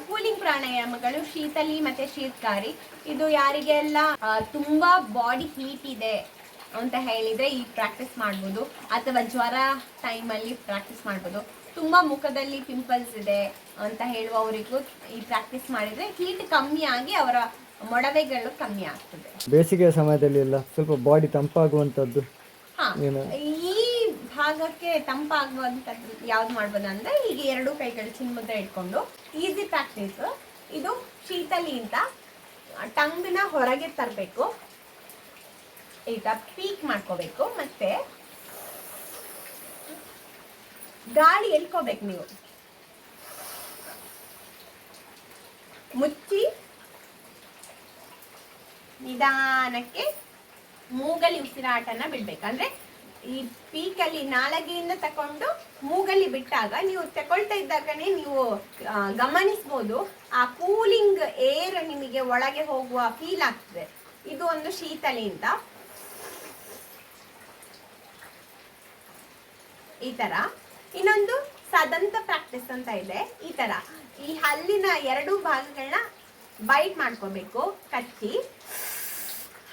ಕೂಲಿಂಗ್ ಪ್ರಾಣಾಯಾಮಗಳು ಶೀತಲಿ ಮತ್ತೆ ಶೀತಕಾರಿ. ಇದು ಯಾರಿಗೆಲ್ಲ ತುಂಬಾ ಬಾಡಿ ಹೀಟ್ ಇದೆ ಅಂತ ಹೇಳಿದ್ರೆ ಈ ಪ್ರಾಕ್ಟೀಸ್ ಮಾಡ್ಬೋದು. ಅಥವಾ ಜ್ವರ ಟೈಮಲ್ಲಿ ಪ್ರಾಕ್ಟೀಸ್ ಮಾಡ್ಬೋದು. ತುಂಬಾ ಮುಖದಲ್ಲಿ ಪಿಂಪಲ್ಸ್ ಇದೆ ಅಂತ ಹೇಳುವವರಿಗೂ ಈ ಪ್ರಾಕ್ಟೀಸ್ ಮಾಡಿದ್ರೆ ಹೀಟ್ ಕಮ್ಮಿ ಆಗಿ ಅವರ ಮೊಡವೆಗಳು ಕಮ್ಮಿ ಆಗ್ತದೆ. ಬೇಸಿಗೆ ಸಮಯದಲ್ಲಿ ಎಲ್ಲ ಸ್ವಲ್ಪ ಬಾಡಿ ತಂಪಾಗುವಂತದ್ದು ಹಾ? ಈ ಭಾಗಕ್ಕೆ ತಂಪಾಗುವಂಥದ್ದು ಯಾವ್ದು ಮಾಡ್ಬೋದು ಅಂದರೆ ಈಗ ಎರಡು ಕೈಗಳು ಚಿನ್ಮುದ್ರ ಇಟ್ಕೊಂಡು ಈಸಿ ಪ್ರಾಕ್ಟೀಸ್ ಇದು ಶೀತಲಿ ಅಂತ ಟಂಗ್ನ ಹೊರಗೆ ತರಬೇಕು. ಈಗ ಪೀಕ್ ಮಾಡ್ಕೋಬೇಕು ಮತ್ತೆ ಗಾಳಿ ಎಳ್ಕೋಬೇಕು ನೀವು. ಮುಚ್ಚಿ ನಿಧಾನಕ್ಕೆ ಮೂಗಲಿ ಉಸಿರಾಟನ ಬಿಡ್ಬೇಕು. ಅಂದ್ರೆ ಈ ಪೀಕಲ್ಲಿ ನಾಲಗೆಯಿಂದ ತಕೊಂಡು ಮೂಗಲ್ಲಿ ಬಿಟ್ಟಾಗ ನೀವು ತಕೊಳ್ತಾ ಇದ್ದಾಗನೇ ನೀವು ಗಮನಿಸ್ಬೋದು, ಆ ಕೂಲಿಂಗ್ ಏರ್ ನಿಮಗೆ ಒಳಗೆ ಹೋಗುವ ಫೀಲ್ ಆಗ್ತದೆ. ಇದು ಒಂದು ಶೀತಲಿ ಈ ತರ. ಇನ್ನೊಂದು ಸದಂತ ಪ್ರಾಕ್ಟೀಸ್ ಅಂತ ಇದೆ. ಈ ತರ. ಈ ಹಲ್ಲಿನ ಎರಡು ಭಾಗಗಳನ್ನ ಬೈಟ್ ಮಾಡ್ಕೋಬೇಕು ಕಚ್ಚಿ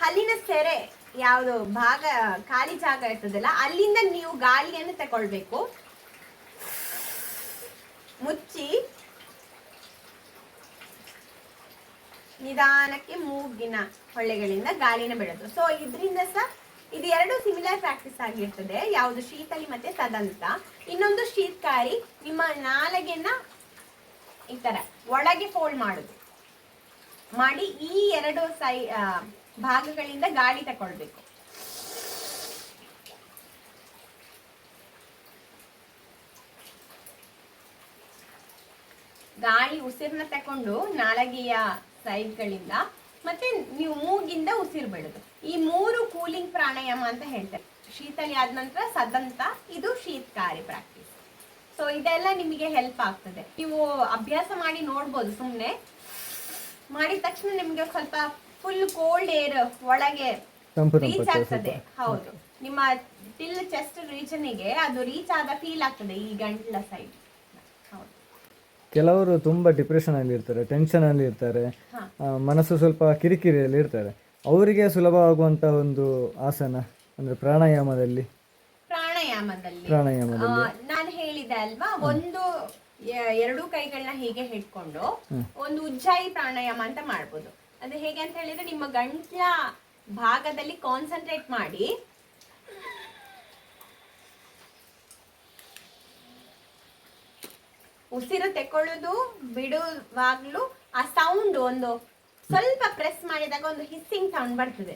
ಹಲ್ಲಿನ ಸೆರೆ ಯಾವುದು ಭಾಗ, ಖಾಲಿ ಜಾಗ ಇರ್ತದಲ್ಲ, ಅಲ್ಲಿಂದ ನೀವು ಗಾಳಿಯನ್ನು ತಗೊಳ್ಬೇಕು. ಮುಚ್ಚಿ, ನಿಧಾನಕ್ಕೆ ಮೂಗಿನ ಹೊಳ್ಳೆಗಳಿಂದ ಗಾಳಿನ ಬಿಡೋದು ಸೊ ಇದರಿಂದ ಸಹ ಇದು ಎರಡು ಸಿಮಿಲರ್ ಪ್ರಾಕ್ಟೀಸ್ ಆಗಿರ್ತದೆ. ಯಾವುದು ಶೀತಲಿ ಮತ್ತೆ ಸದಂತ. ಇನ್ನೊಂದು ಶೀತಕಾರಿ ನಿಮ್ಮ ನಾಲಗೆನ ಈ ತರ ಒಳಗೆ ಫೋಲ್ಡ್ ಮಾಡುದು. ಮಾಡಿ ಈ ಎರಡು ಸೈ ಭಾಗಗಳಿಂದ ಗಾಳಿ ತಕೊಳ್ಬೇಕು. ಗಾಳಿ ಉಸಿರನ್ನ ತಕೊಂಡು ನಾಳಗೆಯ ಸೈಡ್ಗಳಿಂದ ಮತ್ತೆ ನೀವು ಮೂಗಿಂದ ಉಸಿರು ಬಿಡೋದು ಈ ಮೂರು ಕೂಲಿಂಗ್ ಪ್ರಾಣಾಯಾಮ ಅಂತ ಹೇಳ್ತಾರೆ ಶೀತಲಿ ಆದ ನಂತರ ಸದಂತ, ಇದು ಶೀತಕಾರಿ ಪ್ರಾಕ್ಟೀಸ್ ಸೊ ಇದೆಲ್ಲ ನಿಮಗೆ ಹೆಲ್ಪ್ ಆಗ್ತದೆ. ನೀವು ಅಭ್ಯಾಸ ಮಾಡಿ ನೋಡ್ಬೋದು ಸುಮ್ಮನೆ ಮಾಡಿದ ತಕ್ಷಣ ನಿಮ್ಗೆ ಸ್ವಲ್ಪ ಫುಲ್ ಕೋಲ್ಡ್ ಏರ್ ಒಳಗೆ ರೀಚ್ ಆಗ್ತದೆ. ಹೌದು. ನಿಮ್ಮ ಟಿಲ್ ಚೆಸ್ಟ್ ರೀಜನ್ಗೆ ಅದು ರೀಚ್ ಆದ ಫೀಲ್ ಆಗ್ತದೆ ಈ ಗಂಟ್ಲ ಸೈಡ್ ಕೆಲವರು ತುಂಬಾ ಡಿಪ್ರೆಷನ್ ಅಲ್ಲಿ ಇರ್ತಾರೆ ಟೆನ್ಷನ್ ಅಲ್ಲಿ ಇರ್ತಾರೆ ಮನಸ್ಸು ಸ್ವಲ್ಪ ಕಿರಿಕಿರಿಯಲ್ಲಿ ಇರ್ತಾರೆ. ಅವರಿಗೆ ಸುಲಭವಾಗುವಂಥ ಒಂದು ಆಸನ ಅಂದ್ರೆ ಪ್ರಾಣಾಯಾಮದಲ್ಲಿ? ಪ್ರಾಣಾಯಾಮದಲ್ಲಿ. ಪ್ರಾಣಾಯಾಮದಲ್ಲಿ. ನಾನು ಹೇಳಿದೆ ಅಲ್ವಾ? ಒಂದು ಎರಡು ಕೈಗಳನ್ನ ಹೀಗೆ ಹಿಡ್ಕೊಂಡು ಒಂದು ಉಜ್ಜಾಯಿ ಪ್ರಾಣಾಯಾಮ ಅಂತ ಮಾಡ್ಬೋದು. ಅದು ಹೇಗೆ ಅಂತ ಹೇಳಿದ್ರೆ ನಿಮ್ಮ ಗಂಟ್ಲ ಭಾಗದಲ್ಲಿ ಕಾನ್ಸಂಟ್ರೇಟ್ ಮಾಡಿ. ಉಸಿರು ತೆಕೊಳ್ಳೋದು, ಬಿಡುವಾಗ್ಲೂ ಆ ಸೌಂಡ್ ಒಂದು ಸ್ವಲ್ಪ ಪ್ರೆಸ್ ಮಾಡಿದಾಗ ಒಂದು ಹಿಸ್ಸಿಂಗ್ ಸೌಂಡ್ ಬರ್ತದೆ.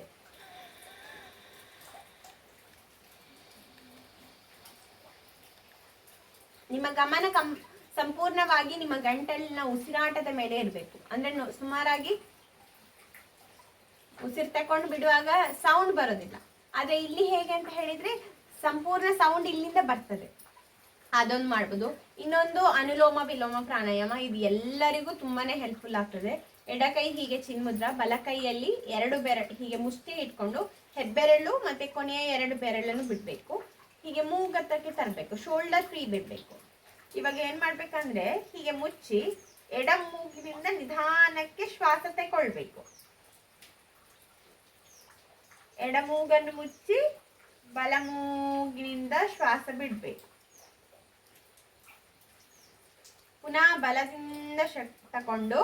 ನಿಮ್ಮ ಗಮನ ಕಂ ಸಂಪೂರ್ಣವಾಗಿ ನಿಮ್ಮ ಗಂಟಲಿನ ಉಸಿರಾಟದ ಮೇಲೆ ಇರಬೇಕು. ಅಂದ್ರೆ ಸುಮಾರಾಗಿ ಉಸಿರು ತಕೊಂಡು ಬಿಡುವಾಗ ಸೌಂಡ್ ಬರೋದಿಲ್ಲ. ಆದರೆ ಇಲ್ಲಿ ಹೇಗೆ ಅಂತ ಹೇಳಿದ್ರೆ ಸಂಪೂರ್ಣ ಸೌಂಡ್ ಇಲ್ಲಿಂದ ಬರ್ತದೆ. ಅದೊಂದು ಮಾಡ್ಬೋದು. ಇನ್ನೊಂದು ಅನುಲೋಮ ವಿಲೋಮ ಪ್ರಾಣಾಯಾಮ, ಇದು ಎಲ್ಲರಿಗೂ ತುಂಬಾನೇ ಹೆಲ್ಪ್ಫುಲ್ ಆಗ್ತದೆ. ಎಡಕೈ ಹೀಗೆ ಚಿನ್ಮುದ್ರ ಬಲ ಕೈಯಲ್ಲಿ ಎರಡು ಬೆರಳು ಹೀಗೆ ಮುಷ್ಟಿ ಇಟ್ಕೊಂಡು ಹೆಬ್ಬೆರಳು ಮತ್ತೆ ಕೊನೆಯ ಎರಡು ಬೆರಳನ್ನು ಬಿಡ್ಬೇಕು. ಹೀಗೆ ಮೂಗತ್ತಕ್ಕೆ ತರಬೇಕು ಶೋಲ್ಡರ್ ಫ್ರೀ ಬಿಡ್ಬೇಕು. ಇವಾಗ ಏನ್ ಮಾಡ್ಬೇಕಂದ್ರೆ ಹೀಗೆ ಮುಚ್ಚಿ ಎಡ ಮೂಗಿನಿಂದ ನಿಧಾನಕ್ಕೆ ಶ್ವಾಸ ತಗೊಳ್ಬೇಕು ಎಡ ಮೂಗನ್ನು ಮುಚ್ಚಿ ಬಲಮೂಗಿನಿಂದ ಶ್ವಾಸ ಬಿಡ್ಬೇಕು. ಪುನಃ ಬಲದಿಂದ ಶ ತಕೊಂಡು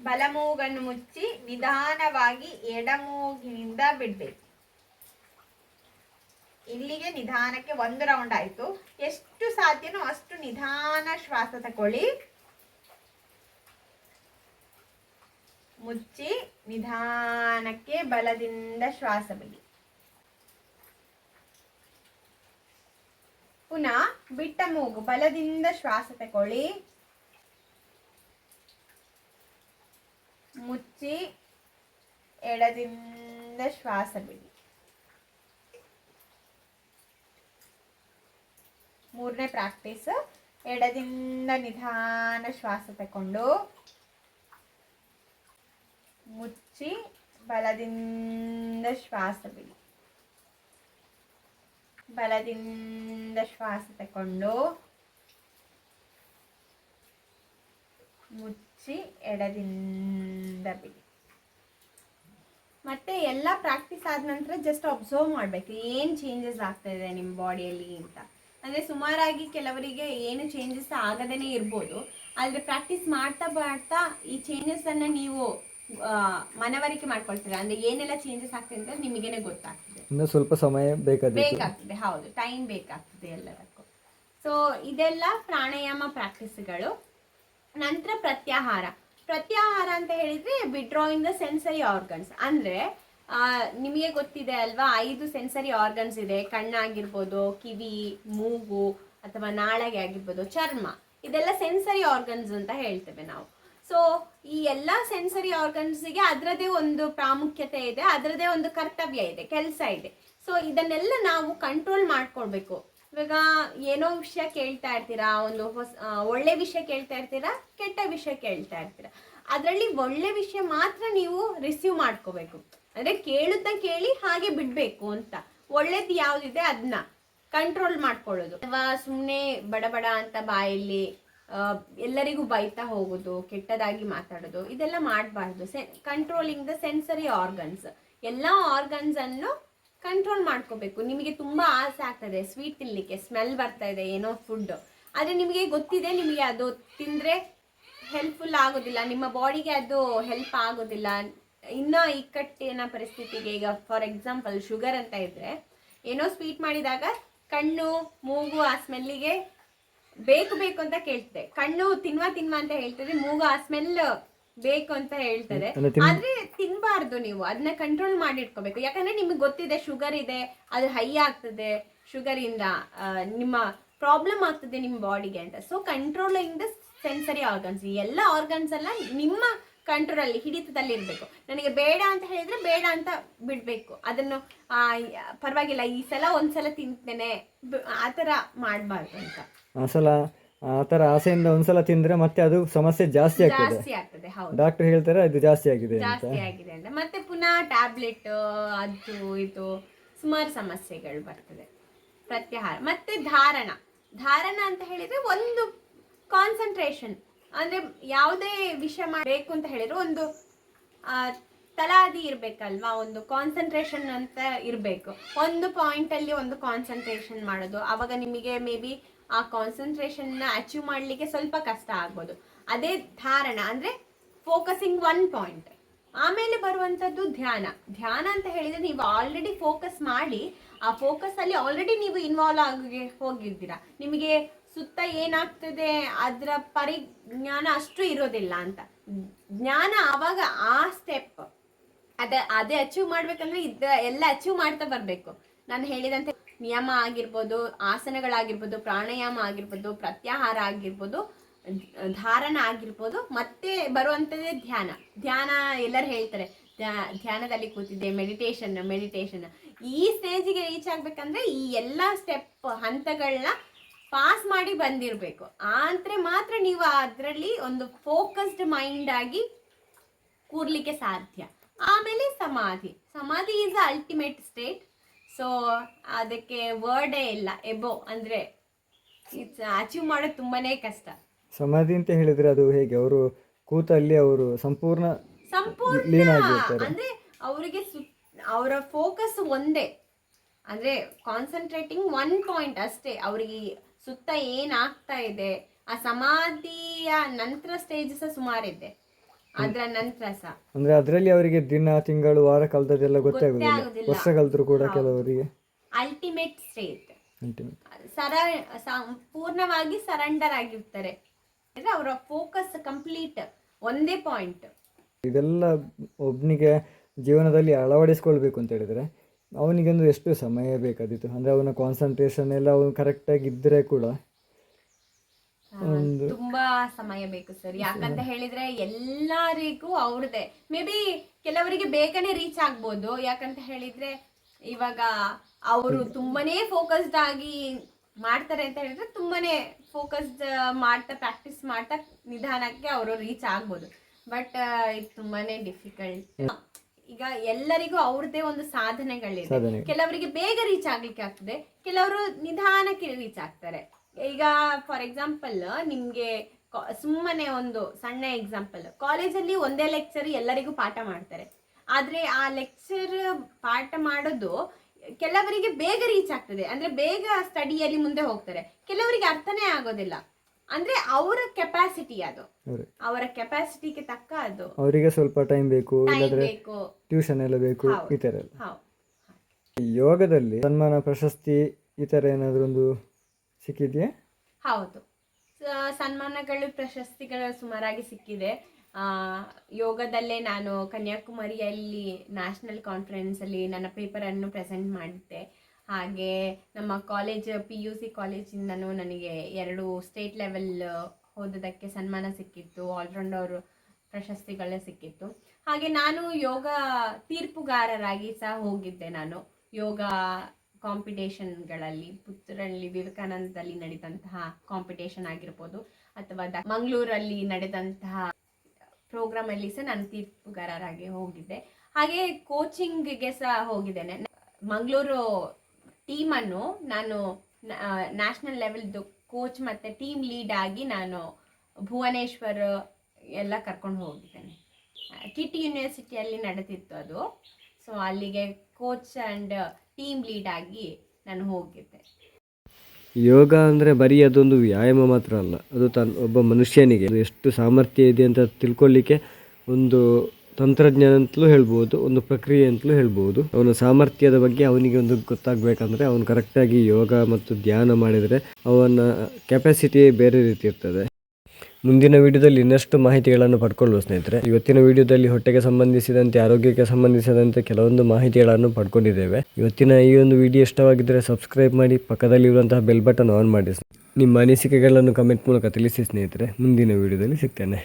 ಬಲಮೂಗನ್ನು ಮುಚ್ಚಿ ನಿಧಾನವಾಗಿ ಎಡಮೂಗಿನಿಂದ ಬಿಡಬೇಕು. ಇಲ್ಲಿಗೆ ನಿಧಾನಕ್ಕೆ ಒಂದು ರೌಂಡ್ ಆಯ್ತು. ಎಷ್ಟು ಸಾಧ್ಯನೋ ಅಷ್ಟು ನಿಧಾನ ಶ್ವಾಸ ತಕೊಳ್ಳಿ ಮುಚ್ಚಿ ನಿಧಾನಕ್ಕೆ ಬಲದಿಂದ ಶ್ವಾಸ ಬಿಡಿ. ಪುನಃ ಬಿಟ್ಟ ಮೂಗು ಬಲದಿಂದ ಶ್ವಾಸ ತಕೊಳ್ಳಿ ಮುಚ್ಚಿ ಎಡದಿಂದ ಶ್ವಾಸ ಬಿಡಿ. ಮೂರನೇ ಪ್ರಾಕ್ಟೀಸ್ ಎಡದಿಂದ ನಿಧಾನ ಶ್ವಾಸ ತಕೊಂಡು ಮುಚ್ಚಿ ಬಲದಿಂದ ಶ್ವಾಸ ಬಿಡಿ. ಬಲದಿಂದ ಶ್ವಾಸ ತಕೊಂಡು ಮುಚ್ಚಿ ಎಡದಿಂದ ಬಿಡಿ. ಮತ್ತೆ ಎಲ್ಲ ಪ್ರಾಕ್ಟೀಸ್ ಆದ ನಂತರ ಜಸ್ಟ್ ಅಬ್ಸರ್ವ್ ಮಾಡಬೇಕು. ಏನು ಚೇಂಜಸ್ ಆಗ್ತಾ ಇದೆ ನಿಮ್ಮ ಬಾಡಿಯಲ್ಲಿ ಅಂತ. ಅಂದರೆ ಸುಮಾರಾಗಿ ಕೆಲವರಿಗೆ ಏನು ಚೇಂಜಸ್ ಆಗದೇನೆ ಇರ್ಬೋದು. ಆದರೆ ಪ್ರಾಕ್ಟೀಸ್ ಮಾಡ್ತಾ ಮಾಡ್ತಾ ಈ ಚೇಂಜಸನ್ನು ನೀವು ಮನವರಿಕೆ ಮಾಡ್ಕೊಳ್ತೀರಾ? ಅಂದ್ರೆ ಏನೆಲ್ಲ ಚೇಂಜಸ್ ಆಗ್ತದೆ ಅಂತ ನಿಮಗೇನೆ ಗೊತ್ತಾಗ್ತದೆ. ಇನ್ನೂ ಸ್ವಲ್ಪ ಸಮಯ ಬೇಕಾಗ್ತದೆ ಬೇಕಾಗ್ತದೆ ಹೌದು. ಟೈಮ್ ಬೇಕಾಗ್ತದೆ ಎಲ್ಲದಕ್ಕೂ. ಸೊ ಇದೆಲ್ಲ ಪ್ರಾಣಾಯಾಮ ಪ್ರಾಕ್ಟೀಸ್ಗಳು ನಂತರ ಪ್ರತ್ಯಾಹಾರ. ಪ್ರತ್ಯಾಹಾರ ಅಂತ ಹೇಳಿದ್ರೆ ವಿಡ್ರಾಯಿಂಗ್ ದ ಸೆನ್ಸರಿ ಆರ್ಗನ್ಸ್ ಅಂದ್ರೆ ಆ, ನಿಮಗೆ ಗೊತ್ತಿದೆ ಅಲ್ವಾ ಐದು ಸೆನ್ಸರಿ ಆರ್ಗನ್ಸ್ ಇದೆ. ಕಣ್ಣಾಗಿರ್ಬೋದು ಕಿವಿ ಮೂಗು ಅಥವಾ ನಾಳಗೆ ಆಗಿರ್ಬೋದು ಚರ್ಮ. ಇದೆಲ್ಲ ಸೆನ್ಸರಿ ಆರ್ಗನ್ಸ್ ಅಂತ ಹೇಳ್ತೇವೆ ನಾವು. ಸೊ ಈ ಎಲ್ಲ ಸೆನ್ಸರಿ ಆರ್ಗನ್ಸ್ಗೆ ಅದರದೇ ಒಂದು ಪ್ರಾಮುಖ್ಯತೆ ಇದೆ ಅದರದೇ ಒಂದು ಕರ್ತವ್ಯ ಇದೆ, ಕೆಲಸ ಇದೆ. ಸೊ ಇದನ್ನೆಲ್ಲ ನಾವು ಕಂಟ್ರೋಲ್ ಮಾಡ್ಕೊಳ್ಬೇಕು. ಇವಾಗ ಏನೋ ವಿಷಯ ಕೇಳ್ತಾ ಇರ್ತೀರಾ, ಒಂದು ಹೊಸ ಒಳ್ಳೆ ವಿಷಯ ಕೇಳ್ತಾ ಇರ್ತೀರಾ, ಕೆಟ್ಟ ವಿಷಯ ಕೇಳ್ತಾ ಇರ್ತೀರಾ? ಅದರಲ್ಲಿ ಒಳ್ಳೆ ವಿಷಯ ಮಾತ್ರ ನೀವು ರಿಸೀವ್ ಮಾಡ್ಕೋಬೇಕು. ಅಂದ್ರೆ ಕೇಳುತ್ತಾ ಕೇಳಿ ಹಾಗೆ ಬಿಡ್ಬೇಕು ಅಂತ. ಒಳ್ಳೇದು ಯಾವ್ದಿದೆ ಅದನ್ನ ಕಂಟ್ರೋಲ್ ಮಾಡ್ಕೊಳ್ಳೋದು. ಅಥವಾ ಸುಮ್ಮನೆ ಬಡಬಡ ಬಡ ಅಂತ ಬಾಯಲ್ಲಿ ಎಲ್ಲರಿಗೂ ಬೈತಾ ಹೋಗೋದು, ಕೆಟ್ಟದಾಗಿ ಮಾತಾಡೋದು, ಇದೆಲ್ಲ ಮಾಡಬಾರ್ದು. Say controlling the sensory organs ಎಲ್ಲ ಆರ್ಗನ್ಸ್ ಅನ್ನು ಕಂಟ್ರೋಲ್ ಮಾಡ್ಕೋಬೇಕು. ನಿಮಗೆ ತುಂಬಾ ಆಸೆ ಆಗ್ತದೆ ಸ್ವೀಟ್ ತಿನ್ನಲಿಕ್ಕೆ ಸ್ಮೆಲ್ ಬರ್ತಾ ಇದೆ, ಏನೋ ಫುಡ್ ಆದ್ರೆ ನಿಮಗೆ ಗೊತ್ತಿದೆ, ನಿಮಗೆ ಅದು ತಿಂದ್ರೆ ಹೆಲ್ಪ್ಫುಲ್ ಆಗೋದಿಲ್ಲ, ನಿಮ್ಮ ಬಾಡಿಗೆ ಅದು ಹೆಲ್ಪ್ ಆಗೋದಿಲ್ಲ. ಇನ್ನ ಇಕ್ಕಟ್ಟಿನ ಪರಿಸ್ಥಿತಿಗೆ ಈಗ ಫಾರ್ ಎಕ್ಸಾಂಪಲ್ ಶುಗರ್ ಅಂತ ಇದ್ರೆ, ಏನೋ ಸ್ವೀಟ್ ಮಾಡಿದಾಗ ಕಣ್ಣು, ಮೂಗು, ಆ ಸ್ಮೆಲ್ಲಿಗೆ ಬೇಕು ಬೇಕು ಅಂತ ಕೇಳ್ತದೆ. ಕಣ್ಣು ತಿನ್ವಾ ತಿನ್ವಾ ಅಂತ ಹೇಳ್ತದೆ ಮೂಗ ಆ ಸ್ಮೆಲ್ ಬೇಕು ಅಂತ ಹೇಳ್ತದೆ ಆದ್ರೆ ತಿನ್ಬಾರ್ದು ನೀವು ಅದನ್ನ ಕಂಟ್ರೋಲ್ ಮಾಡಿ ಇಟ್ಕೋಬೇಕು. ಯಾಕಂದ್ರೆ ನಿಮ್ಗೆ ಗೊತ್ತಿದೆ ಶುಗರ್ ಇದೆ ಅದು ಹೈ ಆಗ್ತದೆ ಶುಗರ್ ಇಂದ ನಿಮ್ಮ ಪ್ರಾಬ್ಲಮ್ ಆಗ್ತದೆ ನಿಮ್ಮ ಬಾಡಿಗೆ ಅಂತ. ಸೊ ಕಂಟ್ರೋಲ್ ಇಂದ ಸೆನ್ಸರಿ ಆರ್ಗನ್ಸ್ ಎಲ್ಲ ಆರ್ಗನ್ಸ್ ಎಲ್ಲ ನಿಮ್ಮ ಕಂಟ್ರೋಲ್ ಅಲ್ಲಿ ಹಿಡಿತದಲ್ಲಿ ಇರಬೇಕು. ನನಗೆ ಬೇಡ ಅಂತ ಹೇಳಿದ್ರೆ ಬೇಡ ಅಂತ ಬಿಡ್ಬೇಕು. ಅದನ್ನು ಪರವಾಗಿಲ್ಲ ಈ ಸಲ ಒಂದ್ಸಲ ತಿಂತೇನೆ. ಆ ಥರ ಮಾಡಬಾರ್ದು ಅಂತ. ಆ ಸಲ ಆ ಥರ ಆಸೆಯಿಂದ ಒಂದ್ಸಲ ತಿಂದ್ರೆ ಮತ್ತೆ ಅದು ಸಮಸ್ಯೆ ಜಾಸ್ತಿ ಆಗ್ತದೆ. ಜಾಸ್ತಿ ಆಗ್ತದೆ ಹೌದು. ಡಾಕ್ಟರ್ ಹೇಳ್ತಾರೆ ಅದು ಜಾಸ್ತಿ ಆಗಿದೆ ಅಂತ. ಜಾಸ್ತಿ ಆಗಿದೆ ಅಂತ. ಮತ್ತೆ ಪುನಃ ಟ್ಯಾಬ್ಲೆಟ್ ಅದು ಇದು ಸುಮಾರು ಸಮಸ್ಯೆಗಳು ಬರ್ತದೆ. ಪ್ರತ್ಯಾಹಾರ. ಮತ್ತೆ ಧಾರಣ. ಧಾರಣ ಅಂತ ಹೇಳಿದ್ರೆ ಒಂದು ಕಾನ್ಸಂಟ್ರೇಷನ್ ಅಂದ್ರೆ ಯಾವುದೇ ವಿಷಯ ಮಾಡಬೇಕು ಅಂತ ಹೇಳಿದ್ರು ಒಂದು ತಲಾದಿ ಇರಬೇಕಲ್ವಾ? ಒಂದು ಕಾನ್ಸಂಟ್ರೇಷನ್ ಅಂತ ಇರಬೇಕು. ಒಂದು ಪಾಯಿಂಟ್ ಅಲ್ಲಿ ಒಂದು ಕಾನ್ಸಂಟ್ರೇಷನ್ ಮಾಡೋದು. ಅವಾಗ ನಿಮಗೆ ಮೇ ಬಿ ಆ ಕಾನ್ಸಂಟ್ರೇಷನ್ ಅಚೀವ್ ಮಾಡ್ಲಿಕ್ಕೆ ಸ್ವಲ್ಪ ಕಷ್ಟ ಆಗ್ಬೋದು. ಅದೇ ಧಾರಣ, ಅಂದ್ರೆ ಫೋಕಸಿಂಗ್ ಒನ್ ಪಾಯಿಂಟ್ ಆಮೇಲೆ ಬರುವಂತದ್ದು ಧ್ಯಾನ. ಧ್ಯಾನ ಅಂತ ಹೇಳಿದ್ರೆ ನೀವು ಆಲ್ರೆಡಿ ಫೋಕಸ್ ಮಾಡಿ, ಆ ಫೋಕಸ್ ಅಲ್ಲಿ ಆಲ್ರೆಡಿ ನೀವು ಇನ್ವಾಲ್ವ್ ಆಗಿ ಹೋಗಿದ್ದೀರಾ. ನಿಮಗೆ ಸುತ್ತ ಏನಾಗ್ತದೆ, ಅದರ ಪರಿಜ್ಞಾನ ಅಷ್ಟು ಇರೋದಿಲ್ಲ ಅಂತ. ಜ್ಞಾನ ಆವಾಗ ಆ ಸ್ಟೆಪ್ ಅದ, ಅದೇ ಅಚೀವ್ ಮಾಡ್ಬೇಕಂದ್ರೆ ಇದ ಎಲ್ಲ ಅಚೀವ್ ಮಾಡ್ತಾ ಬರಬೇಕು. ನಾನು ಹೇಳಿದಂತೆ ನಿಯಮ ಆಗಿರ್ಬೋದು, ಆಸನಗಳಾಗಿರ್ಬೋದು, ಪ್ರಾಣಾಯಾಮ ಆಗಿರ್ಬೋದು, ಪ್ರತ್ಯಾಹಾರ ಆಗಿರ್ಬೋದು, ಧಾರಣ ಆಗಿರ್ಬೋದು, ಮತ್ತೆ ಬರುವಂಥದ್ದೇ ಧ್ಯಾನ. ಧ್ಯಾನ ಎಲ್ಲರೂ ಹೇಳ್ತಾರೆ ಧ್ಯಾನದಲ್ಲಿ ಕೂತಿದ್ದೆ ಮೆಡಿಟೇಷನ್ ಮೆಡಿಟೇಷನ್ ಈ ಸ್ಟೇಜಿಗೆ ರೀಚ್ ಆಗ್ಬೇಕಂದ್ರೆ ಈ ಎಲ್ಲ ಸ್ಟೆಪ್ ಹಂತಗಳನ್ನ ಪಾಸ್ ಮಾಡಿ ಬಂದಿರಬೇಕು. ಆದ್ರೆ ಮಾತ್ರ ನೀವು ಅದರಲ್ಲಿ ಒಂದು ಫೋಕಸ್ಡ್ ಮೈಂಡ್ ಆಗಿ ಕೂರ್ಲಿಕ್ಕೆ ಸಾಧ್ಯ. ಆಮೇಲೆ ಸಮಾಧಿ. ಸಮಾಧಿ ಈಸ್ ಅಲ್ಟಿಮೇಟ್ ಸ್ಟೇಟ್ ಸೊ ಅದಕ್ಕೆ ವರ್ಡೇ ಇಲ್ಲ. ಎಬೋ ಅಂದ್ರೆ ಇಟ್ಸ್ ಅಚೀವ್ ಮಾಡೋದು ತುಂಬಾನೇ ಕಷ್ಟ. ಸಮಾಧಿ ಅಂತ ಹೇಳಿದ್ರೆ ಅದು ಹೇಗೆ? ಅವರು ಕೂತಲ್ಲಿ ಅವರು ಸಂಪೂರ್ಣ ಸಂಪೂರ್ಣ ಆಗಿರ್ತಾರೆ. ಅಂದ್ರೆ ಅವರಿಗೆ ಅವರ ಫೋಕಸ್ ಒಂದೇ. ಅಂದ್ರೆ ಕಾನ್ಸಂಟ್ರೇಟಿಂಗ್ ಒನ್ ಪಾಯಿಂಟ್ ಅಷ್ಟೇ. ಅವರಿಗೆ ಸುತ್ತ ಏನಾಗ್ತಾ ಇದೆ? ಆ ಸಮಾಧಿಯ ನಂತರ ಸಹ ಸುಮಾರಿದೆ. ಅದರ ನಂತರ ಸಹ ಅಂದ್ರೆ ಅದರಲ್ಲಿ ಅವರಿಗೆ ದಿನ ತಿಂಗಳು ವಾರ ಕಲ್ತದೆಲ್ಲ ಗೊತ್ತಾಗುದಿಲ್ಲ. ವರ್ಷ ಕಲ್ತರು ಕೂಡ ಕೆಲವರಿಗೆ. Ultimate state ultimate. ಸರ ಸಂಪೂರ್ಣವಾಗಿ ಸರೆಂಡರ್ ಆಗಿರ್ತಾರೆ. ಅಂದ್ರೆ ಅವರ ಫೋಕಸ್ ಕಂಪ್ಲೀಟ್ ಒಂದೇ ಪಾಯಿಂಟ್ ಇದೆಲ್ಲ ಒಬ್ಬನಿಗೆ ಜೀವನದಲ್ಲಿ ಅಳವಡಿಸ್ಕೊಳ್ಬೇಕು ಅಂತ ಹೇಳಿದ್ರೆ ಅವನಿಗೊಂದು ಎಷ್ಟು ಸಮಯ ಬೇಕಾದಿತ್ತು ಅಂದ್ರೆ ಅವನ ಕಾನ್ಸಂಟ್ರೇಷನ್ ಎಲ್ಲ ಅವನು ಕರೆಕ್ಟಾಗಿ ಇದ್ದರೆ ಕೂಡ ಒಂದು ತುಂಬಾ ಸಮಯ ಬೇಕು ಸರ್ ಯಾಕಂತ ಹೇಳಿದ್ರೆ ಎಲ್ಲರಿಗೂ ಅವ್ರದೇ. ಮೇ ಬಿ ಕೆಲವರಿಗೆ ಬೇಗನೆ ರೀಚ್ ಆಗ್ಬೋದು. ಯಾಕಂತ ಹೇಳಿದ್ರೆ ಇವಾಗ ಅವರು ತುಂಬಾನೇ ಫೋಕಸ್ಡ್ ಆಗಿ ಮಾಡ್ತಾರೆ ಅಂತ ಹೇಳಿದ್ರೆ ತುಂಬಾನೇ ಫೋಕಸ್ಡ್ ಮಾಡ್ತಾ ಪ್ರಾಕ್ಟೀಸ್ ಮಾಡ್ತಾ ನಿಧಾನಕ್ಕೆ ಅವರು ರೀಚ್ ಆಗ್ಬೋದು. ಬಟ್ ಇದು ತುಂಬಾನೇ ಡಿಫಿಕಲ್ಟ್ ಈಗ ಎಲ್ಲರಿಗೂ ಅವ್ರದೇ ಒಂದು ಸಾಧನೆಗಳಿದೆ. ಸಾಧನೆ. ಕೆಲವರಿಗೆ ಬೇಗ ರೀಚ್ ಆಗ್ಲಿಕ್ಕೆ ಆಗ್ತದೆ ಕೆಲವರು ನಿಧಾನಕ್ಕೆ ರೀಚ್ ಆಗ್ತಾರೆ. ಈಗ ಫಾರ್ ಎಕ್ಸಾಂಪಲ್ ನಿಮ್ಗೆ ಸುಮ್ಮನೆ ಒಂದು ಸಣ್ಣ ಎಕ್ಸಾಂಪಲ್ ಕಾಲೇಜಲ್ಲಿ ಒಂದೇ ಲೆಕ್ಚರ್ ಎಲ್ಲರಿಗೂ ಪಾಠ ಮಾಡ್ತಾರೆ. ಆದ್ರೆ ಆ ಲೆಕ್ಚರ್ ಪಾಠ ಮಾಡೋದು ಕೆಲವರಿಗೆ ಬೇಗ ರೀಚ್ ಆಗ್ತದೆ. ಅಂದ್ರೆ ಬೇಗ ಸ್ಟಡಿಯಲ್ಲಿ ಮುಂದೆ ಹೋಗ್ತಾರೆ. ಕೆಲವರಿಗೆ ಅರ್ಥನೇ ಆಗೋದಿಲ್ಲ. ಅಂದ್ರೆ ಅವರ ಕೆಪಾಸಿಟಿ ಅದು. ಅವರ. ಕೆಪಾಸಿಟಿಗೆ ತಕ್ಕ ಅದು. ಅವರಿಗೆ ಸ್ವಲ್ಪ ಟೈಮ್ ಬೇಕು ಟ್ಯೂಷನ್ ಎಲ್ಲ ಬೇಕು. ಈ ತರ ಎಲ್ಲ. ಯೋಗದಲ್ಲಿ ಸನ್ಮಾನ ಪ್ರಶಸ್ತಿ ಈ ತರ ಏನಾದ್ರೂ ಒಂದು ಸಿಕ್ಕಿದೆಯಾ? ಹೌದು. ಸನ್ಮಾನಗಳು ಪ್ರಶಸ್ತಿಗಳು ಸುಮಾರಾಗಿ ಸಿಕ್ಕಿದೆ. ಆ, ಯೋಗದಲ್ಲೇ ನಾನು ಕನ್ಯಾಕುಮಾರಿಯಲ್ಲಿ ನ್ಯಾಷನಲ್ ಕಾನ್ಫರೆನ್ಸಲ್ಲಿ ನನ್ನ ಪೇಪರನ್ನು ಪ್ರೆಸೆಂಟ್ ಮಾಡಿದ್ದೆ. ಹಾಗೆ ನಮ್ಮ ಕಾಲೇಜ್ ಪಿ ಯು ಸಿ ಕಾಲೇಜಿಂದನೂ ನನಗೆ ಎರಡು ಸ್ಟೇಟ್ ಲೆವೆಲ್ ಓದೋದಕ್ಕೆ ಸನ್ಮಾನ ಸಿಕ್ಕಿತ್ತು. ಆಲ್ರೌಂಡರ್ ಪ್ರಶಸ್ತಿಗಳೇ ಸಿಕ್ಕಿತ್ತು. ಹಾಗೆ ನಾನು ಯೋಗ ತೀರ್ಪುಗಾರರಾಗಿ ಸಹ ಹೋಗಿದ್ದೆ ನಾನು. ಯೋಗ ಕಾಂಪಿಟೇಷನ್ಗಳಲ್ಲಿ ಪುತ್ತೂರಲ್ಲಿ ವಿವೇಕಾನಂದದಲ್ಲಿ ನಡೆದಂತಹ ಕಾಂಪಿಟೇಷನ್ ಆಗಿರ್ಬೋದು, ಅಥವಾ ದ ಮಂಗಳೂರಲ್ಲಿ ನಡೆದಂತಹ ಪ್ರೋಗ್ರಾಮ್ ಅಲ್ಲಿ ಸಹ ನಾನು ತೀರ್ಪುಗಾರರಾಗಿ ಹೋಗಿದ್ದೆ. ಹಾಗೆ ಕೋಚಿಂಗ್ಗೆ ಸಹ ಹೋಗಿದ್ದೇನೆ. ಮಂಗಳೂರು ಟೀಮನ್ನು ನಾನು ನ್ಯಾಷನಲ್ ಲೆವೆಲ್ದು ಕೋಚ್ ಮತ್ತೆ ಟೀಮ್ ಲೀಡ್ ಆಗಿ ನಾನು ಭುವನೇಶ್ವರ್ ಎಲ್ಲ ಕರ್ಕೊಂಡು ಹೋಗಿದ್ದೇನೆ. ಕಿಟಿ ಯೂನಿವರ್ಸಿಟಿಯಲ್ಲಿ ನಡೆದಿತ್ತು ಅದು. ಸೊ ಅಲ್ಲಿಗೆ ಕೋಚ್ ಆ್ಯಂಡ್ ಟೀಮ್ ಲೀಡ್ ಆಗಿ ನಾನು ಹೋಗಿದ್ದೆ. ಯೋಗ ಅಂದರೆ ಬರೀ ಅದೊಂದು ವ್ಯಾಯಾಮ ಮಾತ್ರ ಅಲ್ಲ, ಅದು ತನ್ನ ಒಬ್ಬ ಮನುಷ್ಯನಿಗೆ. ಎಷ್ಟು ಸಾಮರ್ಥ್ಯ ಇದೆ ಅಂತ ತಿಳ್ಕೊಳ್ಳಿಕ್ಕೆ ಒಂದು ತಂತ್ರಜ್ಞಾನ ಅಂತಲೂ ಹೇಳ್ಬೋದು, ಒಂದು ಪ್ರಕ್ರಿಯೆ ಅಂತಲೂ ಹೇಳ್ಬೋದು. ಅವನ ಸಾಮರ್ಥ್ಯದ ಬಗ್ಗೆ ಅವನಿಗೆ ಒಂದು ಗೊತ್ತಾಗಬೇಕಂದ್ರೆ ಅವನು ಕರೆಕ್ಟಾಗಿ ಯೋಗ ಮತ್ತು ಧ್ಯಾನ ಮಾಡಿದರೆ ಅವನ ಕೆಪಾಸಿಟಿ ಬೇರೆ ರೀತಿ ಇರ್ತದೆ. ಮುಂದಿನ ವಿಡಿಯೋದಲ್ಲಿ ಇನ್ನಷ್ಟು ಮಾಹಿತಿಗಳನ್ನು ಪಡ್ಕೊಳ್ಳುವ ಸ್ನೇಹಿತರೆ, ಇವತ್ತಿನ ವಿಡಿಯೋದಲ್ಲಿ ಹೊಟ್ಟೆಗೆ ಸಂಬಂಧಿಸಿದಂತೆ, ಆರೋಗ್ಯಕ್ಕೆ ಸಂಬಂಧಿಸಿದಂತೆ ಕೆಲವೊಂದು ಮಾಹಿತಿಗಳನ್ನು ಪಡ್ಕೊಂಡಿದ್ದೇವೆ. ಇವತ್ತಿನ ಈ ಒಂದು ವಿಡಿಯೋ ಇಷ್ಟವಾಗಿದ್ದರೆ ಸಬ್ಸ್ಕ್ರೈಬ್ ಮಾಡಿ ಪಕ್ಕದಲ್ಲಿರುವಂತಹ ಬೆಲ್ ಬಟನ್ ಆನ್ ಮಾಡಿ. ನಿಮ್ಮ ಅನಿಸಿಕೆಗಳನ್ನು ಕಮೆಂಟ್ ಮೂಲಕ ತಿಳಿಸಿ ಸ್ನೇಹಿತರೆ, ಮುಂದಿನ ವಿಡಿಯೋದಲ್ಲಿ ಸಿಗ್ತೇನೆ.